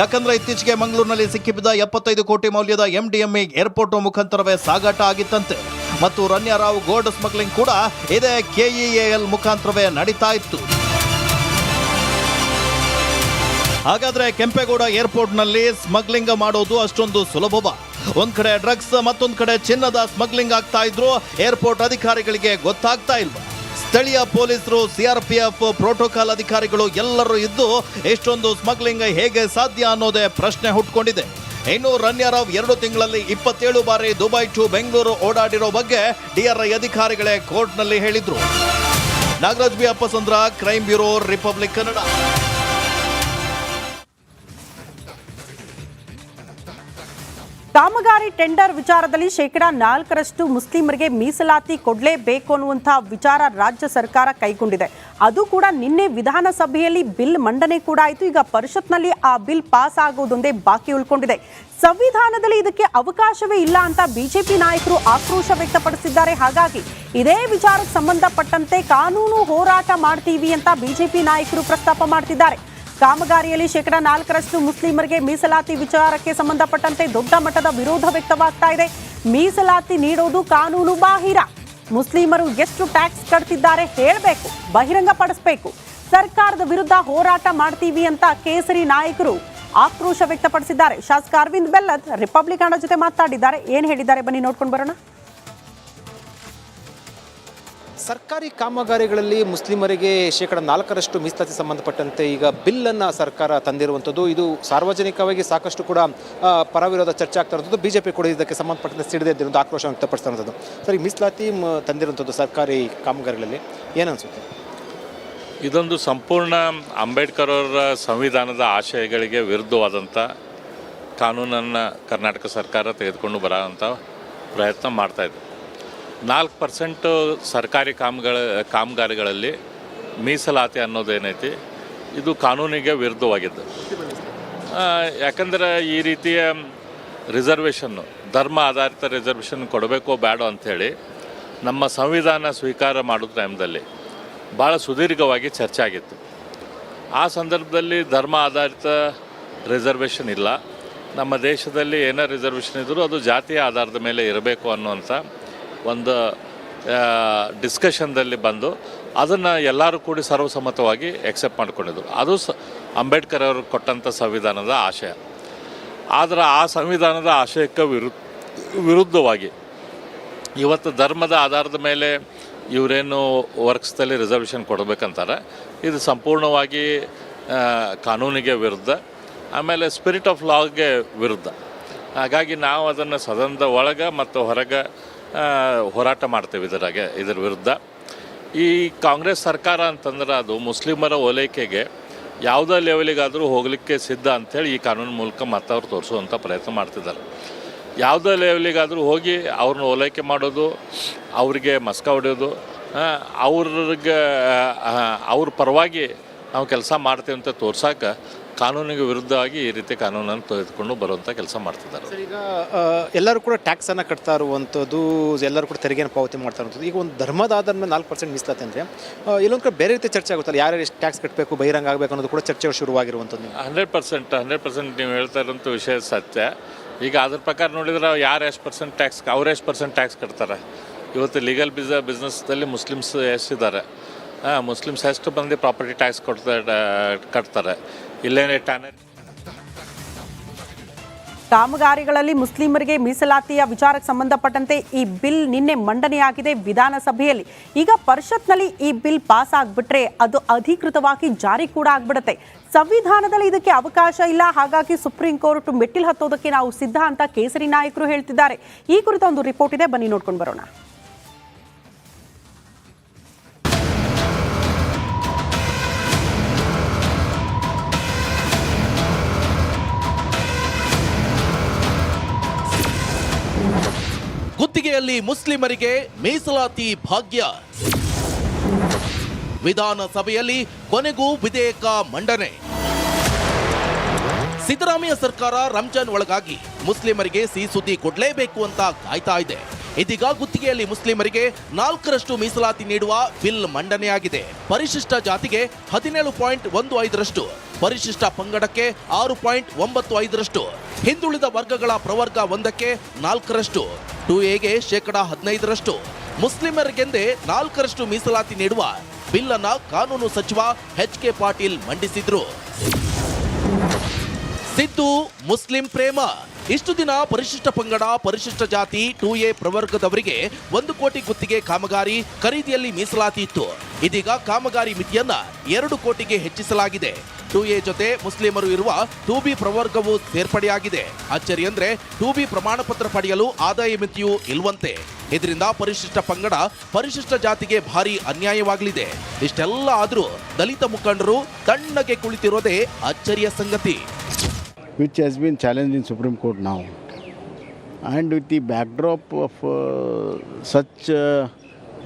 ಯಾಕಂದ್ರೆ ಇತ್ತೀಚೆಗೆ ಮಂಗಳೂರಿನಲ್ಲಿ ಸಿಕ್ಕಿಬಿದ್ದ ಎಪ್ಪತ್ತೈದು ಕೋಟಿ ಮೌಲ್ಯದ ಎಂಡಿಎಂಇ ಏರ್ಪೋರ್ಟ್ ಮುಖಾಂತರವೇ ಸಾಗಾಟ ಆಗಿತ್ತಂತೆ. ಮತ್ತು ರನ್ಯ ರಾವ್ ಗೋಲ್ಡ್ ಸ್ಮಗ್ಲಿಂಗ್ ಕೂಡ ಇದೇ ಕೆಇಎಲ್ ಮುಖಾಂತರವೇ ನಡೀತಾ ಇತ್ತು. ಹಾಗಾದ್ರೆ ಕೆಂಪೇಗೌಡ ಏರ್ಪೋರ್ಟ್ನಲ್ಲಿ ಸ್ಮಗ್ಲಿಂಗ್ ಮಾಡೋದು ಅಷ್ಟೊಂದು ಸುಲಭವ. ಒಂದ್ ಕಡೆ ಡ್ರಗ್ಸ್ ಮತ್ತೊಂದ್ ಕಡೆ ಚಿನ್ನದ ಸ್ಮಗ್ಲಿಂಗ್ ಆಗ್ತಾ ಇದ್ರು ಏರ್ಪೋರ್ಟ್ ಅಧಿಕಾರಿಗಳಿಗೆ ಗೊತ್ತಾಗ್ತಾ ಇಲ್ವಾ? ಸ್ಥಳೀಯ ಪೊಲೀಸರು ಸಿಆರ್ಪಿಎಫ್ ಪ್ರೋಟೋಕಾಲ್ ಅಧಿಕಾರಿಗಳು ಎಲ್ಲರೂ ಇದ್ದು ಎಷ್ಟೊಂದು ಸ್ಮಗ್ಲಿಂಗ್ ಹೇಗೆ ಸಾಧ್ಯ ಅನ್ನೋದೇ ಪ್ರಶ್ನೆ ಹುಟ್ಕೊಂಡಿದೆ. ಇನ್ನು ರನ್ಯರಾವ್ ಎರಡು ತಿಂಗಳಲ್ಲಿ ಇಪ್ಪತ್ತೇಳು ಬಾರಿ ದುಬೈ ಟು ಬೆಂಗಳೂರು ಓಡಾಡಿರೋ ಬಗ್ಗೆ ಡಿಆರ್ಐ ಅಧಿಕಾರಿಗಳೇ ಕೋರ್ಟ್ನಲ್ಲಿ ಹೇಳಿದ್ರು. Nagaraj B Appasandra crime bureau republic Kannada ಕಾಮಗಾರಿ ಟೆಂಡರ್ ವಿಚಾರದಲ್ಲಿ ಶೇಕಡಾ ನಾಲ್ಕರಷ್ಟು ಮುಸ್ಲಿಮರಿಗೆ ಮೀಸಲಾತಿ ಕೊಡಲೇಬೇಕು ಅನ್ನುವಂಥ ವಿಚಾರ ರಾಜ್ಯ ಸರ್ಕಾರ ಕೈಗೊಂಡಿದೆ. ಅದು ಕೂಡ ನಿನ್ನೆ ವಿಧಾನಸಭೆಯಲ್ಲಿ ಬಿಲ್ ಮಂಡನೆ ಕೂಡ ಆಯಿತು. ಈಗ ಪರಿಷತ್ನಲ್ಲಿ ಆ ಬಿಲ್ ಪಾಸ್ ಆಗೋದೊಂದೇ ಬಾಕಿ ಉಳ್ಕೊಂಡಿದೆ. ಸಂವಿಧಾನದಲ್ಲಿ ಇದಕ್ಕೆ ಅವಕಾಶವೇ ಇಲ್ಲ ಅಂತ ಬಿಜೆಪಿ ನಾಯಕರು ಆಕ್ರೋಶ ವ್ಯಕ್ತಪಡಿಸಿದ್ದಾರೆ. ಹಾಗಾಗಿ ಇದೇ ವಿಚಾರಕ್ಕೆ ಸಂಬಂಧಪಟ್ಟಂತೆ ಕಾನೂನು ಹೋರಾಟ ಮಾಡ್ತೀವಿ ಅಂತ ಬಿಜೆಪಿ ನಾಯಕರು ಪ್ರಸ್ತಾಪ ಮಾಡ್ತಿದ್ದಾರೆ. ಕಾಮಗಾರಿಯಲ್ಲಿ ಶೇಕಡಾ ನಾಲ್ಕರಷ್ಟು ಮುಸ್ಲಿಮರಿಗೆ ಮೀಸಲಾತಿ ವಿಚಾರಕ್ಕೆ ಸಂಬಂಧಪಟ್ಟಂತೆ ದೊಡ್ಡ ಮಟ್ಟದ ವಿರೋಧ ವ್ಯಕ್ತವಾಗ್ತಾ ಇದೆ. ಮೀಸಲಾತಿ ನೀಡೋದು ಕಾನೂನು ಬಾಹಿರ. ಮುಸ್ಲಿಮರು ಎಷ್ಟು ಟ್ಯಾಕ್ಸ್ ಕಟ್ತಿದ್ದಾರೆ ಹೇಳಬೇಕು, ಬಹಿರಂಗಪಡಿಸಬೇಕು. ಸರ್ಕಾರದ ವಿರುದ್ಧ ಹೋರಾಟ ಮಾಡ್ತೀವಿ ಅಂತ ಕೇಸರಿ ನಾಯಕರು ಆಕ್ರೋಶ ವ್ಯಕ್ತಪಡಿಸಿದ್ದಾರೆ. ಶಾಸಕ ಅರವಿಂದ್ ಬೆಲ್ಲದ್ ರಿಪಬ್ಲಿಕ್ ಕನ್ನಡ ಜೊತೆ ಮಾತಾಡಿದ್ದಾರೆ. ಏನ್ ಹೇಳಿದ್ದಾರೆ? ಬನ್ನಿ ನೋಡ್ಕೊಂಡು ಬರೋಣ. ಸರ್ಕಾರಿ ಕಾಮಗಾರಿಗಳಲ್ಲಿ ಮುಸ್ಲಿಮರಿಗೆ ಶೇಕಡ ನಾಲ್ಕರಷ್ಟು ಮೀಸಲಾತಿ ಸಂಬಂಧಪಟ್ಟಂತೆ ಈಗ ಬಿಲ್ಲನ್ನು ಸರ್ಕಾರ ತಂದಿರುವಂಥದ್ದು. ಇದು ಸಾರ್ವಜನಿಕವಾಗಿ ಸಾಕಷ್ಟು ಕೂಡ ಪರವಿರೋಧ ಚರ್ಚೆ ಆಗ್ತಾ ಇರೋದು ಬಿ ಜೆ ಪಿ ಕೂಡ ಇದಕ್ಕೆ ಸಂಬಂಧಪಟ್ಟಂತೆ ಸಿಡಿದೆ ಒಂದು ಆಕ್ರೋಶ ವ್ಯಕ್ತಪಡಿಸ್ತಾ ಇರೋದು ಸರಿ ಮೀಸಲಾತಿ ತಂದಿರುವಂಥದ್ದು ಸರ್ಕಾರಿ ಕಾಮಗಾರಿಗಳಲ್ಲಿ ಏನನ್ಸುತ್ತೆ ಇದೊಂದು ಸಂಪೂರ್ಣ ಅಂಬೇಡ್ಕರ್ ಅವರ ಸಂವಿಧಾನದ ಆಶಯಗಳಿಗೆ ವಿರುದ್ಧವಾದಂಥ ಕಾನೂನನ್ನು ಕರ್ನಾಟಕ ಸರ್ಕಾರ ತೆಗೆದುಕೊಂಡು ಬರೋ ಪ್ರಯತ್ನ ಮಾಡ್ತಾಯಿದೆ ನಾಲ್ಕು ಪರ್ಸೆಂಟು ಸರ್ಕಾರಿ ಕಾಮಗಳ, ಕಾಮಗಾರಿಗಳಲ್ಲಿ ಮೀಸಲಾತಿ ಅನ್ನೋದೇನೈತಿ, ಇದು ಕಾನೂನಿಗೆ ವಿರುದ್ಧವಾಗಿದ್ದು. ಯಾಕಂದರೆ ಈ ರೀತಿಯ ರಿಸರ್ವೇಷನ್ನು, ಧರ್ಮ ಆಧಾರಿತ ರಿಸರ್ವೇಷನ್ ಕೊಡಬೇಕೋ ಬೇಡೋ ಅಂಥೇಳಿ ನಮ್ಮ ಸಂವಿಧಾನ ಸ್ವೀಕಾರ ಮಾಡೋ ಟೈಮ್ದಲ್ಲಿ ಭಾಳ ಸುದೀರ್ಘವಾಗಿ ಚರ್ಚೆ ಆಗಿತ್ತು. ಆ ಸಂದರ್ಭದಲ್ಲಿ ಧರ್ಮ ಆಧಾರಿತ ರಿಸರ್ವೇಷನ್ ಇಲ್ಲ. ನಮ್ಮ ದೇಶದಲ್ಲಿ ಏನೇ ರಿಸರ್ವೇಷನ್ ಇದ್ದರೂ ಅದು ಜಾತಿಯ ಆಧಾರದ ಮೇಲೆ ಇರಬೇಕು ಅನ್ನುವಂಥ ಒಂದು ಡಿಸ್ಕಷನ್ದಲ್ಲಿ ಬಂದು ಅದನ್ನು ಎಲ್ಲರೂ ಕೂಡಿ ಸರ್ವಸಮ್ಮತವಾಗಿ ಎಕ್ಸೆಪ್ಟ್ ಮಾಡಿಕೊಂಡಿದ್ರು. ಅದು ಸ, ಅಂಬೇಡ್ಕರ್ ಅವರು ಕೊಟ್ಟಂಥ ಸಂವಿಧಾನದ ಆಶಯ. ಆದರೆ ಆ ಸಂವಿಧಾನದ ಆಶಯಕ್ಕೆ ವಿರುದ್ಧ ವಿರುದ್ಧವಾಗಿ ಇವತ್ತು ಧರ್ಮದ ಆಧಾರದ ಮೇಲೆ ಇವರೇನು ವರ್ಕ್ಸ್ದಲ್ಲಿ ರಿಸರ್ವೇಷನ್ ಕೊಡಬೇಕಂತಾರೆ. ಇದು ಸಂಪೂರ್ಣವಾಗಿ ಕಾನೂನಿಗೆ ವಿರುದ್ಧ, ಆಮೇಲೆ ಸ್ಪಿರಿಟ್ ಆಫ್ ಲಾಗೆ ವಿರುದ್ಧ. ಹಾಗಾಗಿ ನಾವು ಅದನ್ನು ಸದನದ ಒಳಗೆ ಮತ್ತು ಹೊರಗೆ ಹೋರಾಟ ಮಾಡ್ತೇವೆ ಇದರಾಗೆ, ಇದರ ವಿರುದ್ಧ. ಈ ಕಾಂಗ್ರೆಸ್ ಸರ್ಕಾರ ಅಂತಂದ್ರೆ ಅದು ಮುಸ್ಲಿಮರ ಓಲೈಕೆಗೆ ಯಾವುದೇ ಲೆವೆಲಿಗಾದರೂ ಹೋಗಲಿಕ್ಕೆ ಸಿದ್ಧ ಅಂಥೇಳಿ ಈ ಕಾನೂನು ಮೂಲಕ ಮತ್ತವ್ರು ತೋರಿಸುವಂಥ ಪ್ರಯತ್ನ ಮಾಡ್ತಿದ್ದಾರೆ. ಯಾವುದೇ ಲೆವೆಲಿಗಾದರೂ ಹೋಗಿ ಅವ್ರನ್ನ ಓಲೈಕೆ ಮಾಡೋದು, ಅವರಿಗೆ ಮಸ್ಕ ಹೊಡೆಯೋದು ಅವ್ರಿಗೆ ಅವ್ರ ಪರವಾಗಿ ನಾವು ಕೆಲಸ ಮಾಡ್ತೀವಿ ಅಂತ ತೋರ್ಸಕ್ಕೆ ಕಾನೂನಿಗೆ ವಿರುದ್ಧವಾಗಿ ಈ ರೀತಿ ಕಾನೂನನ್ನು ತೆಗೆದುಕೊಂಡು ಬರುವಂಥ ಕೆಲಸ ಮಾಡ್ತಿದ್ದಾರೆ ಸರ್ ಈಗ ಆ, ಎಲ್ಲರೂ ಕೂಡ ಟ್ಯಾಕ್ಸನ್ನು ಕಟ್ತಾ ಇರುವಂಥದ್ದು ಎಲ್ಲರೂ ಕೂಡ ತೆರಿಗೆನ ಪಾವತಿ ಮಾಡ್ತಾ ಇರುವಂಥದ್ದು ಈಗ ಒಂದು ಧರ್ಮದ ಆಧಾರದ ಮೇಲೆ ನಾಲ್ಕು ಪರ್ಸೆಂಟ್ ಮೀಸಲಾತಿ ಅಂದರೆ ಎಲ್ಲೊಂದು ಕಡೆ ಬೇರೆ ರೀತಿ ಚರ್ಚೆ ಆಗುತ್ತಲ್ಲ ಯಾರು ಎಷ್ಟು ಟ್ಯಾಕ್ಸ್ ಕಟ್ಟಬೇಕು ಬಹಿರಂಗ ಆಗಬೇಕು ಅನ್ನೋದು ಕೂಡ ಚರ್ಚೆಗಳು ಶುರುವಾಗಿರುವಂಥದ್ದು ಹಂಡ್ರೆಡ್ ಪರ್ಸೆಂಟ್ ಹಂಡ್ರೆಡ್ ಪರ್ಸೆಂಟ್ ನೀವು ಹೇಳ್ತಾ ಇರೋಂಥ ವಿಷಯ ಸತ್ಯ. ಈಗ ಅದ್ರ ಪ್ರಕಾರ ನೋಡಿದ್ರೆ ಯಾರು ಎಷ್ಟು ಪರ್ಸೆಂಟ್ ಟ್ಯಾಕ್ಸ್ ಅವ್ರು ಎಷ್ಟು ಪರ್ಸೆಂಟ್ ಟ್ಯಾಕ್ಸ್ ಕಟ್ತಾರೆ? ಇವತ್ತು ಲೀಗಲ್ ಬಿಸ್ ಬಿಸ್ನೆಸ್ದಲ್ಲಿ ಮುಸ್ಲಿಮ್ಸ್ ಎಷ್ಟಿದ್ದಾರೆ ಹಾಂ ಮುಸ್ಲಿಮ್ಸ್ ಎಷ್ಟು ಬಂದು ಪ್ರಾಪರ್ಟಿ ಟ್ಯಾಕ್ಸ್ ಕೊಡ್ತಾ ಕಟ್ತಾರೆ? ಇಲ್ಲೇನೇ ಟಾನರ್ ಕಾಮಗಾರಿಗಳಲ್ಲಿ ಮುಸ್ಲಿಮರಿಗೆ ಮೀಸಲಾತಿಯ ವಿಚಾರಕ್ಕೆ ಸಂಬಂಧಪಟ್ಟಂತೆ ಈ ಬಿಲ್ ನಿನ್ನೆ ಮಂಡನೆಯಾಗಿದೆ ವಿಧಾನಸಭೆಯಲ್ಲಿ. ಈಗ ಪರಿಷತ್ನಲ್ಲಿ ಈ ಬಿಲ್ ಪಾಸ್ ಆಗ್ಬಿಟ್ರೆ ಅದು ಅಧಿಕೃತವಾಗಿ ಜಾರಿ ಕೂಡ ಆಗ್ಬಿಡುತ್ತೆ. ಸಂವಿಧಾನದಲ್ಲಿ ಇದಕ್ಕೆ ಅವಕಾಶ ಇಲ್ಲ. ಹಾಗಾಗಿ ಸುಪ್ರೀಂ ಕೋರ್ಟ್ ಮೆಟ್ಟಿಲು ಹತ್ತೋದಕ್ಕೆ ನಾವು ಸಿದ್ಧ ಅಂತ ಕೇಸರಿ ನಾಯಕರು ಹೇಳ್ತಿದ್ದಾರೆ. ಈ ಕುರಿತ ಒಂದು ರಿಪೋರ್ಟ್ ಇದೆ. ಬನ್ನಿ ನೋಡ್ಕೊಂಡು ಬರೋಣ. ಗುತ್ತಿಗೆಯಲ್ಲಿ ಮುಸ್ಲಿಮರಿಗೆ ಮೀಸಲಾತಿ ಭಾಗ್ಯ. ವಿಧಾನಸಭೆಯಲ್ಲಿ ಕೊನೆಗೂ ವಿಧೇಯಕ ಮಂಡನೆ. ಸಿದ್ದರಾಮಯ್ಯ ಸರ್ಕಾರ ರಂಜಾನ್ ಒಳಗಾಗಿ ಮುಸ್ಲಿಮರಿಗೆ ಸಿಹಿ ಸುದ್ದಿ ಕೊಡಲೇಬೇಕು ಅಂತ ಕಾಯ್ತಾ ಇದೆ. ಇದೀಗ ಗುತ್ತಿಗೆಯಲ್ಲಿ ಮುಸ್ಲಿಮರಿಗೆ ನಾಲ್ಕರಷ್ಟು ಮೀಸಲಾತಿ ನೀಡುವ ಬಿಲ್ ಮಂಡನೆಯಾಗಿದೆ. ಪರಿಶಿಷ್ಟ ಜಾತಿಗೆ ಹದಿನೇಳು ಪಾಯಿಂಟ್ ಒಂದು ಐದರಷ್ಟು, ಪರಿಶಿಷ್ಟ ಪಂಗಡಕ್ಕೆ ಆರು ಪಾಯಿಂಟ್ ಒಂಬತ್ತು ಐದರಷ್ಟು, ಹಿಂದುಳಿದ ವರ್ಗಗಳ ಪ್ರವರ್ಗ ಒಂದಕ್ಕೆ ನಾಲ್ಕರಷ್ಟು ಟು ಎಗೆ ಶೇಕಡ ಹದಿನೈದರಷ್ಟು. ಮುಸ್ಲಿಮರಿಗೆಂದೇ ನಾಲ್ಕರಷ್ಟು ಮೀಸಲಾತಿ ನೀಡುವ ಬಿಲ್ ಕಾನೂನು ಸಚಿವ ಎಚ್ ಕೆ ಪಾಟೀಲ್ ಮಂಡಿಸಿದ್ರು. ಸಿದ್ದು ಮುಸ್ಲಿಂ ಪ್ರೇಮ. ಇಷ್ಟು ದಿನ ಪರಿಶಿಷ್ಟ ಪಂಗಡ, ಪರಿಶಿಷ್ಟ ಜಾತಿ ಟೂ ಎ ಪ್ರವರ್ಗದವರಿಗೆ ಒಂದು ಕೋಟಿ ಗುತ್ತಿಗೆ ಕಾಮಗಾರಿ ಖರೀದಿಯಲ್ಲಿ ಮೀಸಲಾತಿ ಇತ್ತು. ಇದೀಗ ಕಾಮಗಾರಿ ಮಿತಿಯನ್ನ ಎರಡು ಕೋಟಿಗೆ ಹೆಚ್ಚಿಸಲಾಗಿದೆ. ಟೂ ಎ ಜೊತೆ ಮುಸ್ಲಿಮರು ಇರುವ ಟೂ ಬಿ ಪ್ರವರ್ಗವು ಸೇರ್ಪಡೆಯಾಗಿದೆ. ಅಚ್ಚರಿ ಅಂದ್ರೆ ಟೂ ಬಿ ಪ್ರಮಾಣ ಪತ್ರ ಪಡೆಯಲು ಆದಾಯ ಮಿತಿಯೂ ಇಲ್ವಂತೆ. ಇದರಿಂದ ಪರಿಶಿಷ್ಟ ಪಂಗಡ, ಪರಿಶಿಷ್ಟ ಜಾತಿಗೆ ಭಾರಿ ಅನ್ಯಾಯವಾಗಲಿದೆ. ಇಷ್ಟೆಲ್ಲ ಆದರೂ ದಲಿತ ಮುಖಂಡರು ತಣ್ಣಗೆ ಕುಳಿತಿರೋದೇ ಅಚ್ಚರಿಯ ಸಂಗತಿ. Which has been challenged in Supreme Court now. And with the backdrop of uh, such uh,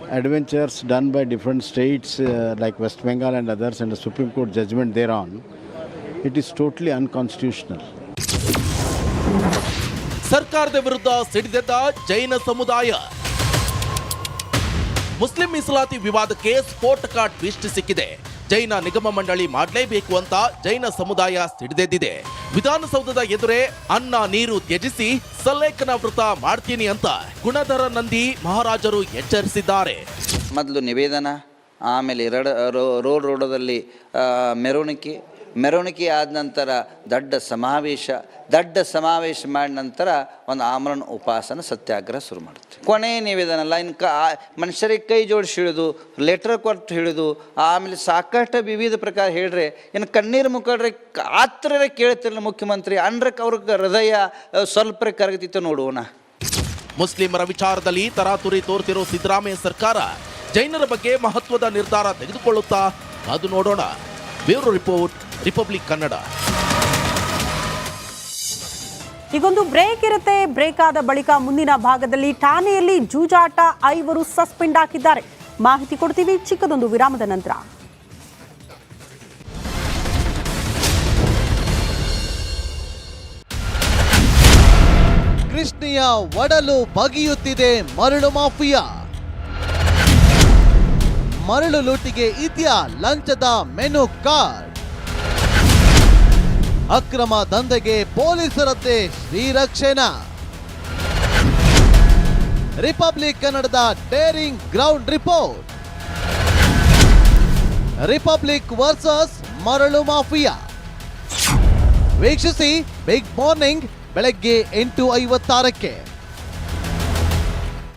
adventures done by different states uh, like West Bengal and others and the Supreme Court judgment thereon, it is totally unconstitutional. ಸರ್ಕಾರದ ವಿರುದ್ಧ ಸಿಡಿದೆದ್ದ ಜೈನ ಸಮುದಾಯ Muslim ಮೀಸಲಾತಿ ವಿವಾದಕ್ಕೆ ಸ್ಫೋಟಕ twist ಸಿಕ್ಕಿದೆ ಜೈನ ನಿಗಮ ಮಂಡಳಿ ಮಾಡಲೇಬೇಕು ಅಂತ ಜೈನ ಸಮುದಾಯ ಸಿಡಿದೆದ್ದಿದೆ. ವಿಧಾನಸೌಧದ ಎದುರೇ ಅನ್ನ ನೀರು ತ್ಯಜಿಸಿ ಸಲ್ಲೇಖನ ವೃತ ಮಾಡ್ತೀನಿ ಅಂತ ಗುಣಧರ ನಂದಿ ಮಹಾರಾಜರು ಎಚ್ಚರಿಸಿದ್ದಾರೆ. ಮೊದಲು ನಿವೇದನ, ಆಮೇಲೆ ರೋಡ್ ರೋಡದಲ್ಲಿ ಮೆರವಣಿಗೆ ಮೆರವಣಿಗೆ ಆದ ನಂತರ ದೊಡ್ಡ ಸಮಾವೇಶ ದೊಡ್ಡ ಸಮಾವೇಶ ಮಾಡಿದ ನಂತರ ಒಂದು ಆಮರಣ ಉಪಾಸನ ಸತ್ಯಾಗ್ರಹ ಶುರು ಮಾಡುತ್ತೆ. ಕೊನೆ ನಿವೇದನ ಅಲ್ಲ ಇನ್ನು ಕ ಮನುಷ್ಯರಿಗೆ ಕೈ ಜೋಡಿಸಿ ಹಿಡಿದು, ಲೆಟರ್ ಕೊಟ್ಟು ಹಿಡಿದು, ಆಮೇಲೆ ಸಾಕಷ್ಟು ವಿವಿಧ ಪ್ರಕಾರ ಹೇಳ್ರೆ ಇನ್ನು ಕಣ್ಣೀರು ಮುಖಡ್ರೆ ಆತ್ರರೇ ಕೇಳ್ತಿರಲಿಲ್ಲ ಮುಖ್ಯಮಂತ್ರಿ ಅಂದ್ರಕ್ಕೆ ಅವ್ರಿಗೆ ಹೃದಯ ಸ್ವಲ್ಪ ಕರಗತಿತ್ತು ನೋಡೋಣ. ಮುಸ್ಲಿಮರ ವಿಚಾರದಲ್ಲಿ ತರಾತುರಿ ತೋರ್ತಿರೋ ಸಿದ್ದರಾಮಯ್ಯ ಸರ್ಕಾರ ಜೈನರ ಬಗ್ಗೆ ಮಹತ್ವದ ನಿರ್ಧಾರ ತೆಗೆದುಕೊಳ್ಳುತ್ತಾ ಅದು ನೋಡೋಣ. Bureau report. ರಿಪಬ್ಲಿಕ್ ಕನ್ನಡ. ಈಗೊಂದು ಬ್ರೇಕ್ ಇರುತ್ತೆ. ಬ್ರೇಕ್ ಆದ ಬಳಿಕ ಮುಂದಿನ ಭಾಗದಲ್ಲಿ ಠಾಣೆಯಲ್ಲಿ ಜೂಜಾಟ ಐವರು ಸಸ್ಪೆಂಡ್ ಹಾಕಿದ್ದಾರೆ ಮಾಹಿತಿ ಕೊಡ್ತೀವಿ ಚಿಕ್ಕದೊಂದು ವಿರಾಮದ ನಂತರ. ಕೃಷ್ಣಿಯ ಒಡಲು ಬಗೆಯುತ್ತಿದೆ ಮರಳು ಮಾಫಿಯಾ. ಮರಳು ಲೂಟಿಗೆ ಇದೆಯಾ ಲಂಚದ ಮೆನು ಕಾರ್ಡ್ ಅಕ್ರಮ ದಂಧೆಗೆ ಪೊಲೀಸರದ್ದೇ ಶ್ರೀರಕ್ಷಣ ರಿಪಬ್ಲಿಕ್ ಕನ್ನಡದ daring ground report. Republic versus ಮರಳು ಮಾಫಿಯಾ. ವೀಕ್ಷಿಸಿ ಬಿಗ್ ಮಾರ್ನಿಂಗ್ ಬೆಳಗ್ಗೆ ಎಂಟು ಐವತ್ತಾರಕ್ಕೆ.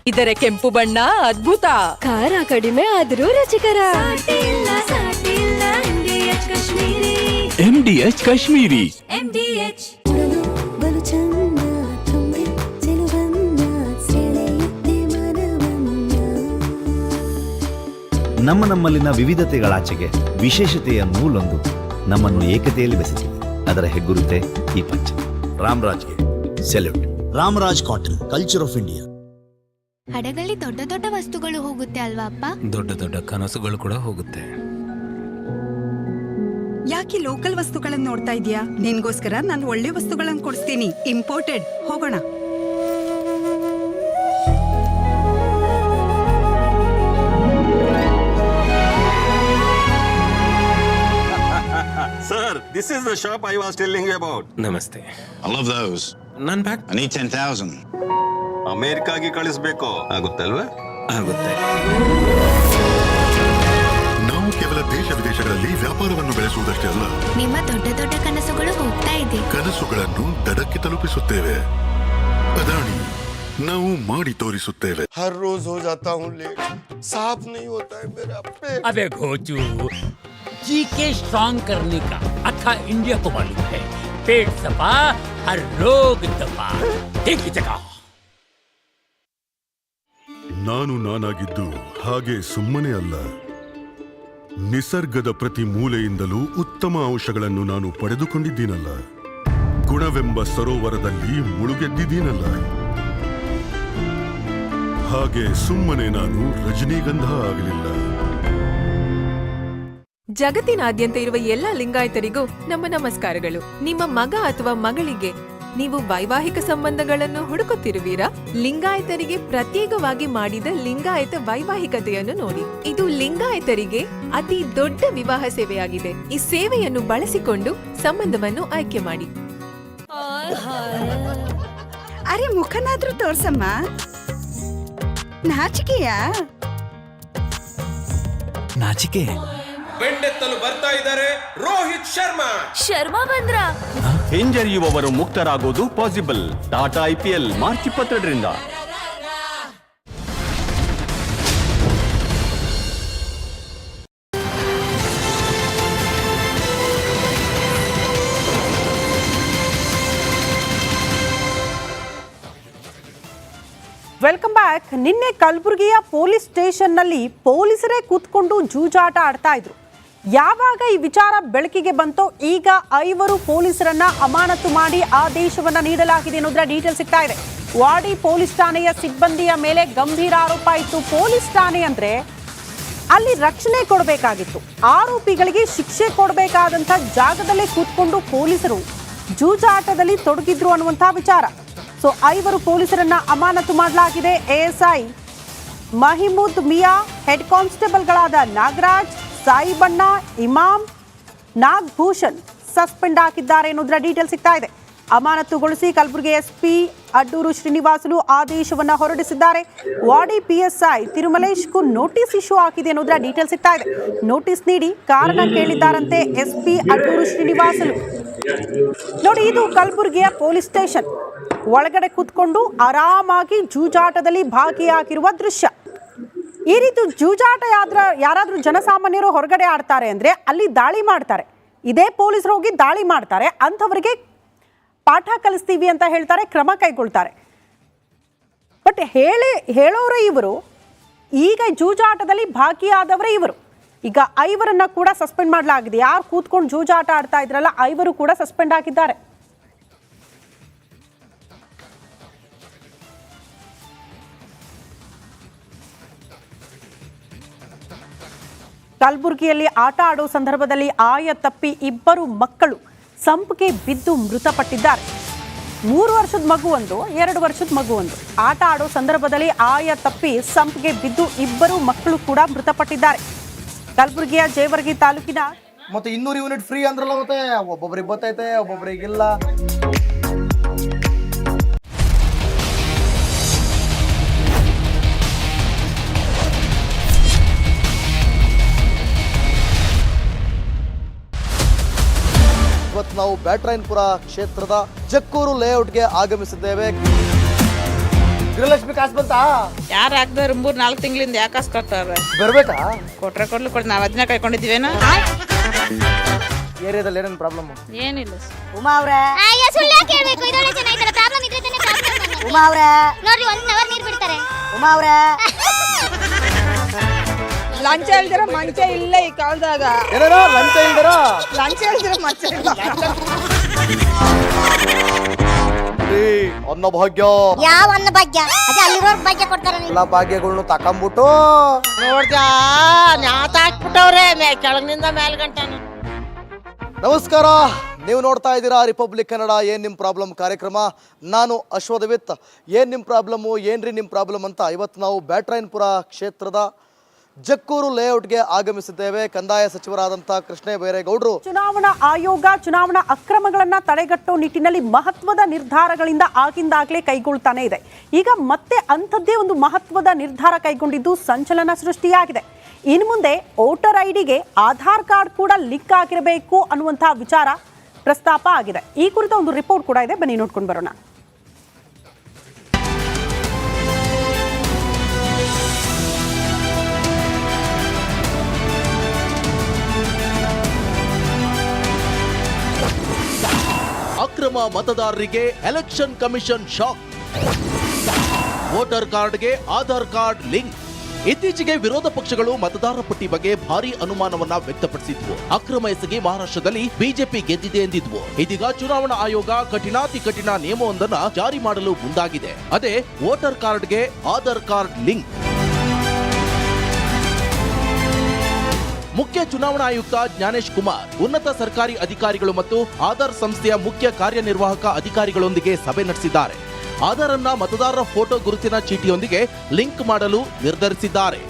ಇದರ ಕೆಂಪು ಬಣ್ಣ ಅದ್ಭುತ. ಖಾರ ಕಡಿಮೆ ಆದರೂ ರುಚಿಕರ. ಕಾಶ್ಮೀರಿ ಎಂಡಿಎಚ್ ತುಂಬಿ ಚೆಲುವನ್ನ ಸೆಳೆಯುತ್ತೆ ಮನವನ್ನ ನಮ್ಮ ನಮ್ಮಲ್ಲಿನ ವಿವಿಧತೆಗಳಾಚೆಗೆ ವಿಶೇಷತೆಯ ನೂಲೊಂದು ನಮ್ಮನ್ನು ಏಕತೆಯಲ್ಲಿ ಬೆಸೆಸಿದೆ ಅದರ ಹೆಗ್ಗುರುತೆ ಈ ಪಂಚ. ರಾಮರಾಜ್ಗೆ salute Ramraj cotton culture of India ಹಡಗಲ್ಲಿ ದೊಡ್ಡ ದೊಡ್ಡ ವಸ್ತುಗಳು ಹೋಗುತ್ತೆ ಅಲ್ವಾ ಅಪ್ಪ? ದೊಡ್ಡ ದೊಡ್ಡ ಕನಸುಗಳು ಕೂಡ ಹೋಗುತ್ತೆ. ಯಾಕೆ ಲೋಕಲ್ ವಸ್ತುಗಳನ್ನ ನೋಡ್ತಾ ಇದೀಯಾ ನಿನ್ಗೋಸ್ಕರ ನಾನು ಒಳ್ಳೆ ವಸ್ತುಗಳನ್ನ ಕೊಡಿಸ್ತೀನಿ. ಇಂಪೋರ್ಟೆಡ್ ಹೋಗೋಣ. Sir this is the shop I was telling you about. ನಮಸ್ತೆ. I love those. ನನ್ನ ಬ್ಯಾಗ್ I need 10,000. ಅಮೇರಿಕಾಗೆ ಕಳಿಸ್ಬೇಕು. ಆಗುತ್ತಲ್ವಾ? ಆಗುತ್ತೆ. ದೇಶ ವಿದೇಶಗಳಲ್ಲಿ ವ್ಯಾಪಾರವನ್ನು ಬೆಳೆಸುವುದಷ್ಟೇ ಅಲ್ಲ ನಿಮ್ಮ ದೊಡ್ಡ ದೊಡ್ಡ ಕನಸುಗಳು ಹೋಗ್ತಾ ಇದೆ ಕನಸುಗಳನ್ನು ದಡಕ್ಕೆ ತಲುಪಿಸುತ್ತೇವೆ ಅದಾಣಿ ನಾವು ಮಾಡಿ ತೋರಿಸುತ್ತೇವೆ हर रोज हो जाता हूँ लेट साफ नहीं होता है मेरा पेट अबे घोचू जी के स्ट्रॉन्ग करने का अथा इंडिया को मालूम है पेट सफा हर रोग दफा ठीक जगह ನಾನು ನಾನಾಗಿದ್ದು ಹಾಗೆ ಸುಮ್ಮನೆ ಅಲ್ಲ ನಿಸರ್ಗದ ಪ್ರತಿ ಮೂಲೆಯಿಂದಲೂ ಉತ್ತಮ ಅಂಶಗಳನ್ನು ನಾನು ಪಡೆದುಕೊಂಡಿದ್ದೀನಲ್ಲ. ಗುಣವೆಂಬ ಸರೋವರದಲ್ಲಿ ಮುಳುಗೆದ್ದಿದ್ದೀನಲ್ಲ. ಹಾಗೆ ಸುಮ್ಮನೆ ನಾನು ರಜನೀಗಂಧ ಆಗಲಿಲ್ಲ. ಜಗತ್ತಿನಾದ್ಯಂತ ಇರುವ ಎಲ್ಲ ಲಿಂಗಾಯತರಿಗೂ ನಮ್ಮ ನಮಸ್ಕಾರಗಳು. ನಿಮ್ಮ ಮಗ ಅಥವಾ ಮಗಳಿಗೆ ನೀವು ವೈವಾಹಿಕ ಸಂಬಂಧಗಳನ್ನು ಹುಡುಕುತ್ತಿರುವಿರಾ? ಲಿಂಗಾಯತರಿಗೆ ಪ್ರತ್ಯೇಕವಾಗಿ ಮಾಡಿದ ಲಿಂಗಾಯತ ವೈವಾಹಿಕತೆಯನ್ನು ನೋಡಿ. ಇದು ಲಿಂಗಾಯತರಿಗೆ ಅತಿ ದೊಡ್ಡ ವಿವಾಹ ಸೇವೆಯಾಗಿದೆ. ಈ ಸೇವೆಯನ್ನು ಬಳಸಿಕೊಂಡು ಸಂಬಂಧವನ್ನು ಆಯ್ಕೆ ಮಾಡಿ. ಅರೆ ಮುಖನಾದ್ರೂ ತೋರ್ಸಮ್ಮ. ನಾಚಿಕೆಯಾ? ನಾಚಿಕೆ. ಬೆಂಡೆತ್ತಲು ಬರ್ತಾ ಇದ್ದಾರೆ ರೋಹಿತ್ ಶರ್ಮಾ. ಶರ್ಮಾ ಬಂದ್ರ? ಹಿಂಜರಿಯುವವರು ಮುಕ್ತರಾಗೋದು ಪಾಸಿಬಲ್. ಟಾಟಾ ಐಪಿಎಲ್ ಮಾರ್ಚ್ ಇಪ್ಪತ್ತೆರಡರಿಂದ. Welcome back. ನಿನ್ನೆ ಕಲಬುರಗಿಯ ಪೊಲೀಸ್ ಸ್ಟೇಷನ್ನಲ್ಲಿ ಪೊಲೀಸರೇ ಕೂತ್ಕೊಂಡು ಜೂಜಾಟ ಆಡ್ತಾ ಇದ್ರು. ಯಾವಾಗ ಈ ವಿಚಾರ ಬೆಳಕಿಗೆ ಬಂತೋ ಈಗ ಐವರು ಪೊಲೀಸರನ್ನ ಅಮಾನತು ಮಾಡಿ ಆದೇಶವನ್ನ ನೀಡಲಾಗಿದೆ ಅನ್ನೋದ್ರ ಡೀಟೇಲ್ ಸಿಗ್ತಾ ಇದೆ. ವಾಡಿ ಪೊಲೀಸ್ ಠಾಣೆಯ ಸಿಬ್ಬಂದಿಯ ಮೇಲೆ ಗಂಭೀರ ಆರೋಪ ಇತ್ತು. ಪೊಲೀಸ್ ಠಾಣೆ ಅಂದ್ರೆ ಅಲ್ಲಿ ರಕ್ಷಣೆ ಕೊಡಬೇಕಾಗಿತ್ತು. ಆರೋಪಿಗಳಿಗೆ ಶಿಕ್ಷೆ ಕೊಡಬೇಕಾದಂಥ ಜಾಗದಲ್ಲೇ ಕೂತ್ಕೊಂಡು ಪೊಲೀಸರು ಜೂಜಾಟದಲ್ಲಿ ತೊಡಗಿದ್ರು ಅನ್ನುವಂತಹ ವಿಚಾರ. ಸೊ ಐವರು ಪೊಲೀಸರನ್ನ ಅಮಾನತು ಮಾಡಲಾಗಿದೆ. ಎಎಸ್ಐ ಮಹಿಮೂದ್ ಮಿಯಾ ಹೆಡ್ ಕಾನ್ಸ್ಟೇಬಲ್ಗಳಾದ ನಾಗರಾಜ್ ಸಾಯಿಬಣ್ಣ ಇಮಾಮ್ ನಾಗ್ಭೂಷಣ್ ಸಸ್ಪೆಂಡ್ ಹಾಕಿದ್ದಾರೆ ಅನ್ನೋದರ ಡೀಟೇಲ್ ಸಿಗ್ತಾ ಇದೆ. ಅಮಾನತುಗೊಳಿಸಿ ಕಲಬುರಗಿ ಎಸ್ಪಿ ಅಡ್ಡೂರು ಶ್ರೀನಿವಾಸಲು ಆದೇಶವನ್ನು ಹೊರಡಿಸಿದ್ದಾರೆ. ವಾಡಿ ಪಿಎಸ್ಐ ತಿರುಮಲೇಶ್ಗೂ ನೋಟಿಸ್ ಇಶ್ಯೂ ಹಾಕಿದೆ ಅನ್ನೋದರ ಡೀಟೇಲ್ ಸಿಗ್ತಾ ಇದೆ. ನೋಟಿಸ್ ನೀಡಿ ಕಾರಣ ಕೇಳಿದ್ದಾರಂತೆ ಎಸ್ಪಿ ಅಡ್ಡೂರು ಶ್ರೀನಿವಾಸಲು ನೋಡಿ, ಇದು ಕಲಬುರಗಿಯ ಪೊಲೀಸ್ ಸ್ಟೇಷನ್. ಒಳಗಡೆ ಕೂತ್ಕೊಂಡು ಆರಾಮಾಗಿ ಜೂಜಾಟದಲ್ಲಿ ಭಾಗಿಯಾಗಿರುವ ದೃಶ್ಯ. ಈ ರೀತಿ ಜೂಜಾಟ ಯಾದ್ರ ಯಾರಾದರೂ ಜನಸಾಮಾನ್ಯರು ಹೊರಗಡೆ ಆಡ್ತಾರೆ ಅಂದ್ರೆ ಅಲ್ಲಿ ದಾಳಿ ಮಾಡ್ತಾರೆ. ಇದೇ ಪೊಲೀಸರು ಹೋಗಿ ದಾಳಿ ಮಾಡ್ತಾರೆ. ಅಂಥವರಿಗೆ ಪಾಠ ಕಲಿಸ್ತೀವಿ ಅಂತ ಹೇಳ್ತಾರೆ, ಕ್ರಮ ಕೈಗೊಳ್ತಾರೆ. ಬಟ್ ಹೇಳಿ, ಹೇಳೋರು ಇವರು, ಈಗ ಜೂಜಾಟದಲ್ಲಿ ಭಾಗಿಯಾದವರೇ ಇವರು. ಈಗ ಐವರನ್ನ ಕೂಡ ಸಸ್ಪೆಂಡ್ ಮಾಡಲಾಗಿದೆ. ಯಾರು ಕೂತ್ಕೊಂಡು ಜೂಜಾಟ ಆಡ್ತಾ ಇದ್ರಲ್ಲ, ಐವರು ಕೂಡ ಸಸ್ಪೆಂಡ್ ಆಗಿದ್ದಾರೆ. ಕಲಬುರಗಿಯಲ್ಲಿ ಆಟ ಆಡೋ ಸಂದರ್ಭದಲ್ಲಿ ಆಯ ತಪ್ಪಿ ಇಬ್ಬರು ಮಕ್ಕಳು ಸಂಪಿಗೆ ಬಿದ್ದು ಮೃತಪಟ್ಟಿದ್ದಾರೆ. ಮೂರು ವರ್ಷದ ಮಗುವೊಂದು, ಎರಡು ವರ್ಷದ ಮಗುವೊಂದು. ಆಟ ಆಡೋ ಸಂದರ್ಭದಲ್ಲಿ ಆಯ ತಪ್ಪಿ ಸಂಪಿಗೆ ಬಿದ್ದು ಇಬ್ಬರು ಮಕ್ಕಳು ಕೂಡ ಮೃತಪಟ್ಟಿದ್ದಾರೆ. ಕಲಬುರಗಿಯ ಜೇವರ್ಗಿ ತಾಲೂಕಿನ ಮತ್ತೆ ಇನ್ನೂರು ಯೂನಿಟ್ ಫ್ರೀ ಅಂದ್ರಲ್ಲ ಮತ್ತೆ, ಒಬ್ಬೊಬ್ರಿಗೆ ಬರ್ತೈತೆ ಒಬ್ಬೊಬ್ರಿಗಿಲ್ಲ ಇವತ್ತು ನಾವು ಬ್ಯಾಟ್ರಾಯನ್ಪುರ ಕ್ಷೇತ್ರದ ಜಕ್ಕೂರು ಲೇಔಟ್ಗೆ ಆಗಮಿಸಿದ್ದೇವೆ. ಗೃಹಲಕ್ಷ್ಮಿ ಕಾಸು ಬಂತಾ? ಯಾರು ಹಾಕ್ದವ್ರು ಮೂರ್ ನಾಲ್ಕು ತಿಂಗಳಿಂದ ಯಾಕೆ ಕಾಸು ಕೊಡ್ತಾರ ಬರ್ಬೇಕಾ? ಕೊಟ್ರೆ ಕೊಡ್ಲಿ ಕೊಡ್ ನಾವ್ ಅದನ್ನ ಕೈಕೊಂಡಿದ್ದೀವೇನ ಏರಿಯಾದಲ್ಲಿ ಏನೇನು ಪ್ರಾಬ್ಲಮ್ ಏನಿಲ್ಲ ಉಮಾ ಅವ್ರೆ. ಸುಳ್ಳು ಯಾಕೆ ಹೇಳ್ಬೇಕು? ಇದೊಳ್ಳೆ ಇದ್ರೆ ತಾನೇ ಪ್ರಾಬ್ಲಮ್ ಉಮಾ ಅವ್ರೆ. ನೋಡ್ರಿ ಒಂದ್ ಅವರ್ ನೀರ್ ಬಿಡ್ತಾರೆ. ಉಮಾ ಅವ್ರೆ. ಲಂಚ ಇಲ್ದಿರ ಮಂಚ ಇಲ್ಲ ಈ ಕಾಲದಾಗ. ಲಂಚ ಇಲ್ದಿರ ಲಂಚ ಇಲ್ದಿರ ಮಂಚ ಇಲ್ಲ. ಅನ್ನ ಭಾಗ್ಯ ಯಾವ ಅನ್ನ ಭಾಗ್ಯ ಅದೇ ಅಲ್ಲಿರೋರ್ ಭಾಗ್ಯ ಕೊಡ್ತಾರ ಎಲ್ಲ ಭಾಗ್ಯಗಳನ್ನು ತಕೊಂಬಿಟ್ಟು. ನೋಡ್ದ ನಾತ ಹಾಕ್ಬಿಟ್ಟವ್ರೆ ಕೆಳಗಿನಿಂದ ಮೇಲ್ಗಂಟಾನು. ನಮಸ್ಕಾರ ನೀವು ನೋಡ್ತಾ ಇದ್ದೀರಾ ರಿಪಬ್ಲಿಕ್ ಕನ್ನಡ ಏನು ನಿಮ್ಮ ಪ್ರಾಬ್ಲಮ್ ಕಾರ್ಯಕ್ರಮ? ನಾನು ಅಶ್ವಥವಿತ್ ಏನು ನಿಮ್ಮ ಪ್ರಾಬ್ಲಮ್ಮು ಏನ್ರಿ ನಿಮ್ಮ ಪ್ರಾಬ್ಲಮ್ ಅಂತ ಇವತ್ತು ನಾವು ಬ್ಯಾಟ್ರಾಯನ್ಪುರ ಕ್ಷೇತ್ರದ ಜಕ್ಕೂರು ಲೇಔಟ್ಗೆ ಆಗಮಿಸಿದ್ದೇವೆ. ಕಂದಾಯ ಸಚಿವರಾದಂತಹ ಕೃಷ್ಣ ಬೈರೇಗೌಡರು. ಚುನಾವಣಾ ಆಯೋಗ ಚುನಾವಣಾ ಅಕ್ರಮಗಳನ್ನ ತಡೆಗಟ್ಟೋ ನಿಟ್ಟಿನಲ್ಲಿ ಮಹತ್ವದ ನಿರ್ಧಾರಗಳಿಂದ ಆಗಿಂದಾಗಲೇ ಕೈಗೊಳ್ತಾನೆ ಇದೆ. ಈಗ ಮತ್ತೆ ಅಂಥದ್ದೇ ಒಂದು ಮಹತ್ವದ ನಿರ್ಧಾರ ಕೈಗೊಂಡಿದ್ದು ಸಂಚಲನ ಸೃಷ್ಟಿಯಾಗಿದೆ. ಇನ್ನು ಮುಂದೆ ವೋಟರ್ ಐಡಿಗೆ ಆಧಾರ್ ಕಾರ್ಡ್ ಕೂಡ ಲಿಂಕ್ ಆಗಿರಬೇಕು ಅನ್ನುವಂತಹ ವಿಚಾರ ಪ್ರಸ್ತಾಪ ಆಗಿದೆ. ಈ ಕುರಿತ ಒಂದು ರಿಪೋರ್ಟ್ ಕೂಡ ಇದೆ. ಬನ್ನಿ ನೋಡ್ಕೊಂಡು ಬರೋಣ. ಅಕ್ರಮ ಮತದಾರರಿಗೆ ಎಲೆಕ್ಷನ್ ಕಮಿಷನ್ ಶಾಕ್. ವೋಟರ್ ಕಾರ್ಡ್ಗೆ ಆಧಾರ್ ಕಾರ್ಡ್ ಲಿಂಕ್. ಇತ್ತೀಚೆಗೆ ವಿರೋಧ ಪಕ್ಷಗಳು ಮತದಾರರ ಪಟ್ಟಿ ಬಗ್ಗೆ ಭಾರಿ ಅನುಮಾನವನ್ನ ವ್ಯಕ್ತಪಡಿಸಿದ್ವು. ಅಕ್ರಮ ಎಸಗಿ ಮಹಾರಾಷ್ಟ್ರದಲ್ಲಿ ಬಿಜೆಪಿ ಗೆದ್ದಿದೆ ಎಂದಿದ್ವು. ಇದೀಗ ಚುನಾವಣಾ ಆಯೋಗ ಕಠಿಣಾತಿ ಕಠಿಣ ನಿಯಮವೊಂದನ್ನ ಜಾರಿ ಮಾಡಲು ಮುಂದಾಗಿದೆ. ಅದೇ ವೋಟರ್ ಕಾರ್ಡ್ಗೆ ಆಧಾರ್ ಕಾರ್ಡ್ ಲಿಂಕ್. ಮುಖ್ಯ ಚುನಾವಣಾ ಆಯುಕ್ತ ಜ್ಞಾನೇಶ್ ಕುಮಾರ್, ಉನ್ನತ ಸರ್ಕಾರಿ ಅಧಿಕಾರಿಗಳು ಮತ್ತು ಆಧಾರ್ ಸಂಸ್ಥೆಯ ಮುಖ್ಯ ಕಾರ್ಯನಿರ್ವಾಹಕ ಅಧಿಕಾರಿಗಳೊಂದಿಗೆ ಸಭೆ ನಡೆಸಿದ್ದಾರೆ. ಆಧಾರ್ ಅನ್ನ ಮತದಾರರ ಫೋಟೋ ಗುರುತಿನ ಚೀಟಿಯೊಂದಿಗೆ ಲಿಂಕ್ ಮಾಡಲು ನಿರ್ಧರಿಸಿದ್ದಾರೆ.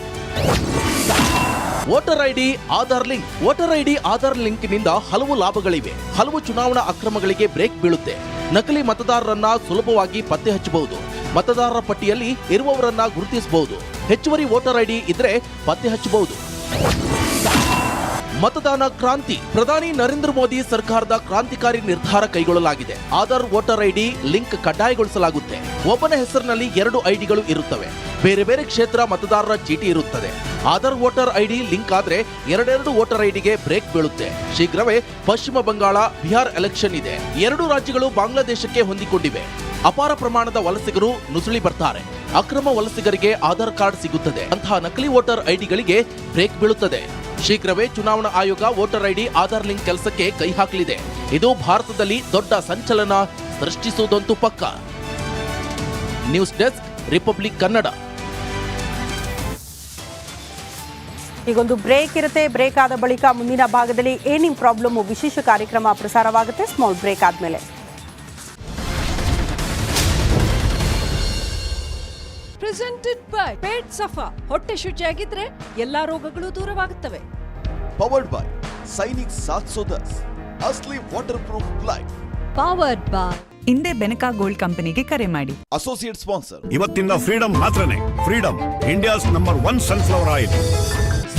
Voter ID, Aadhaar link. Voter ID, Aadhaar ಲಿಂಕ್ನಿಂದ ಹಲವು ಲಾಭಗಳಿವೆ. ಹಲವು ಚುನಾವಣಾ ಅಕ್ರಮಗಳಿಗೆ ಬ್ರೇಕ್ ಬೀಳುತ್ತೆ. ನಕಲಿ ಮತದಾರರನ್ನ ಸುಲಭವಾಗಿ ಪತ್ತೆ ಹಚ್ಚಬಹುದು. ಮತದಾರರ ಪಟ್ಟಿಯಲ್ಲಿ ಇರುವವರನ್ನ ಗುರುತಿಸಬಹುದು. ಹೆಚ್ಚುವರಿ ವೋಟರ್ ಐಡಿ ಇದ್ರೆ ಪತ್ತೆ ಹಚ್ಚಬಹುದು. ಮತದಾನ ಕ್ರಾಂತಿ. ಪ್ರಧಾನಿ ನರೇಂದ್ರ ಮೋದಿ ಸರ್ಕಾರದ ಕ್ರಾಂತಿಕಾರಿ ನಿರ್ಧಾರ ಕೈಗೊಳ್ಳಲಾಗಿದೆ. ಆಧಾರ್ ವೋಟರ್ ಐಡಿ ಲಿಂಕ್ ಕಡ್ಡಾಯಗೊಳಿಸಲಾಗುತ್ತೆ. ಒಬ್ಬನ ಹೆಸರಿನಲ್ಲಿ ಎರಡು ಐಡಿಗಳು ಇರುತ್ತವೆ. ಬೇರೆ ಬೇರೆ ಕ್ಷೇತ್ರ ಮತದಾರರ ಚೀಟಿ ಇರುತ್ತದೆ. ಆಧಾರ್ ವೋಟರ್ ಐಡಿ ಲಿಂಕ್ ಆದ್ರೆ ಎರಡೆರಡು ವೋಟರ್ ಐಡಿಗೆ ಬ್ರೇಕ್ ಬೀಳುತ್ತೆ. ಶೀಘ್ರವೇ ಪಶ್ಚಿಮ ಬಂಗಾಳ, ಬಿಹಾರ್ ಎಲೆಕ್ಷನ್ ಇದೆ. ಎರಡು ರಾಜ್ಯಗಳು ಬಾಂಗ್ಲಾದೇಶಕ್ಕೆ ಹೊಂದಿಕೊಂಡಿವೆ. ಅಪಾರ ಪ್ರಮಾಣದ ವಲಸಿಗರು ನುಸುಳಿ ಬರ್ತಾರೆ. ಅಕ್ರಮ ವಲಸಿಗರಿಗೆ ಆಧಾರ್ ಕಾರ್ಡ್ ಸಿಗುತ್ತದೆ. ಅಂತಹ ನಕಲಿ ವೋಟರ್ ಐಡಿಗಳಿಗೆ ಬ್ರೇಕ್ ಬೀಳುತ್ತದೆ. ಶೀಘ್ರವೇ ಚುನಾವಣಾ ಆಯೋಗ ವೋಟರ್ ಐಡಿ ಆಧಾರ್ ಲಿಂಕ್ ಕೆಲಸಕ್ಕೆ ಕೈ ಹಾಕಲಿದೆ. ಇದು ಭಾರತದಲ್ಲಿ ದೊಡ್ಡ ಸಂಚಲನ ಸೃಷ್ಟಿಸುವುದಂತೂ ಪಕ್ಕ. News desk, republic Kannada. ಈಗೊಂದು ಬ್ರೇಕ್ ಇರುತ್ತೆ. ಬ್ರೇಕ್ ಆದ ಬಳಿಕ ಮುಂದಿನ ಭಾಗದಲ್ಲಿ ಏನಿಂಗ್ ಪ್ರಾಬ್ಲಮ್, ವಿಶೇಷ ಕಾರ್ಯಕ್ರಮ ಪ್ರಸಾರವಾಗುತ್ತೆ. ಸ್ಮಾಲ್ ಬ್ರೇಕ್ ಆದ್ಮೇಲೆ. ಪ್ರೆಸೆಂಟೆಡ್ ಬೈ ಪೇಟ್ ಸಫಾ ಹೊಟ್ಟೆ ಶುಚಿಯಾಗಿದ್ರೆ ಎಲ್ಲಾ ರೋಗಗಳು ದೂರವಾಗುತ್ತವೆ. ಪವರ್ಡ್ ಬೈ ಸೈನಿಕ್ ಸಾತ್ ಸೋ ದಸ್ ಅಸ್ಲಿ waterproof life powered by ಹಿಂದೆ ಬೆನಕಾ ಗೋಲ್ಡ್ ಕಂಪನಿಗೆ ಕರೆ ಮಾಡಿ. ಅಸೋಸಿಯೇಟ್ ಸ್ಪಾನ್ಸರ್ ಇವತ್ತಿಂದ ಫ್ರೀಡಂ ಮಾತ್ರನೇ. Freedom India's number one sunflower oil.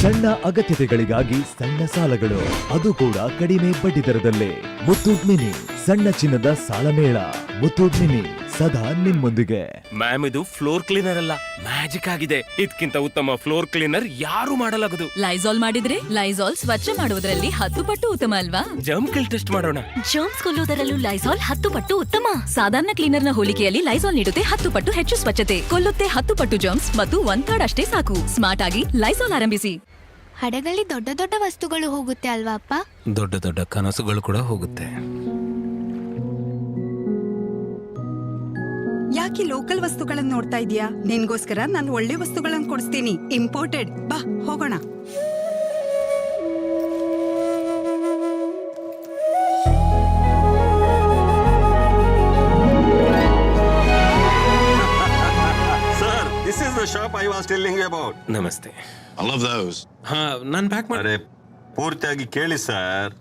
ಸಣ್ಣ ಅಗತ್ಯತೆಗಳಿಗಾಗಿ ಸಣ್ಣ ಸಾಲಗಳು ಅದು ಕೂಡ ಕಡಿಮೆ ಬಡ್ಡಿ ದರದಲ್ಲೇ ಮುತ್ತೂಟ್ ಮಿನಿ ಸಣ್ಣ ಚಿನ್ನದ ಸಾಲ ಮೇಳ ಮುತ್ತೂಟ್ ಮಿನಿ ಸದಾ ನಿಮ್ಮೊಂದಿಗೆ. ಮ್ಯಾಮ್ ಇದು ಫ್ಲೋರ್ ಕ್ಲೀನರ್ ಅಲ್ಲ. ಮ್ಯಾಜಿಕ್ ಆಗಿದೆ. ಇದಕ್ಕಿಂತ ಉತ್ತಮ ಫ್ಲೋರ್ ಕ್ಲೀನರ್ ಯಾರು ಮಾಡಲಾಗದು. ಲೈಸಾಲ್ ಮಾಡಿದ್ರೆ ಲೈಸಾಲ್ ಸ್ವಚ್ಛ ಮಾಡುವುದರಲ್ಲಿ ಹತ್ತು ಪಟ್ಟು ಉತ್ತಮ ಅಲ್ವಾ? ಜಮ್ ಕಿಲ್ ಟೆಸ್ಟ್ ಮಾಡೋಣ. ಜರ್ಮ್ಸ್ ಕೊಲ್ಲುವುದರಲ್ಲೂ ಲೈಸಾಲ್ ಹತ್ತು ಪಟ್ಟು ಉತ್ತಮ. ಸಾಧಾರಣ ಕ್ಲೀನರ್ನ ಹೋಲಿಕೆಯಲ್ಲಿ ಲೈಸಾಲ್ ನೀಡುತ್ತೆ ಹತ್ತು ಪಟ್ಟು ಹೆಚ್ಚು ಸ್ವಚ್ಛತೆ. ಕೊಲ್ಲುತ್ತೆ ಹತ್ತು ಪಟ್ಟು ಜರ್ಮ್ಸ್ ಮತ್ತು ಒನ್ ಥರ್ಡ್ ಅಷ್ಟೇ ಸಾಕು. ಸ್ಮಾರ್ಟ್ ಆಗಿ ಲೈಸಾಲ್ ಆರಂಭಿಸಿ. ಹಡಗಲ್ಲಿ ದೊಡ್ಡ ದೊಡ್ಡ ವಸ್ತುಗಳು ಹೋಗುತ್ತೆ ಅಲ್ವಾ ಅಪ್ಪ? ದೊಡ್ಡ ದೊಡ್ಡ ಕನಸುಗಳು ಕೂಡ ಹೋಗುತ್ತೆ. ಯಾಕೆ ಲೋಕಲ್ ವಸ್ತುಗಳನ್ನ ನೋಡ್ತಾ ಇದೀಯಾ ನಿನ್ಗೋಸ್ಕರ ನಾನು ಒಳ್ಳೆ ವಸ್ತುಗಳನ್ನ ಕೊಡಿಸ್ತೀನಿ. ಇಂಪೋರ್ಟೆಡ್ ಬಾ ಹೋಗೋಣ. Sir this is the shop I was telling about ನಮಸ್ತೆ. I love ದೋಸ್ ಹಾ ನಾನ್ ಪ್ಯಾಕ್ ಮಾಡಿ ಅರೆ ಪೂರ್ತಿಯಾಗಿ ಕೇಳಿ ಸರ್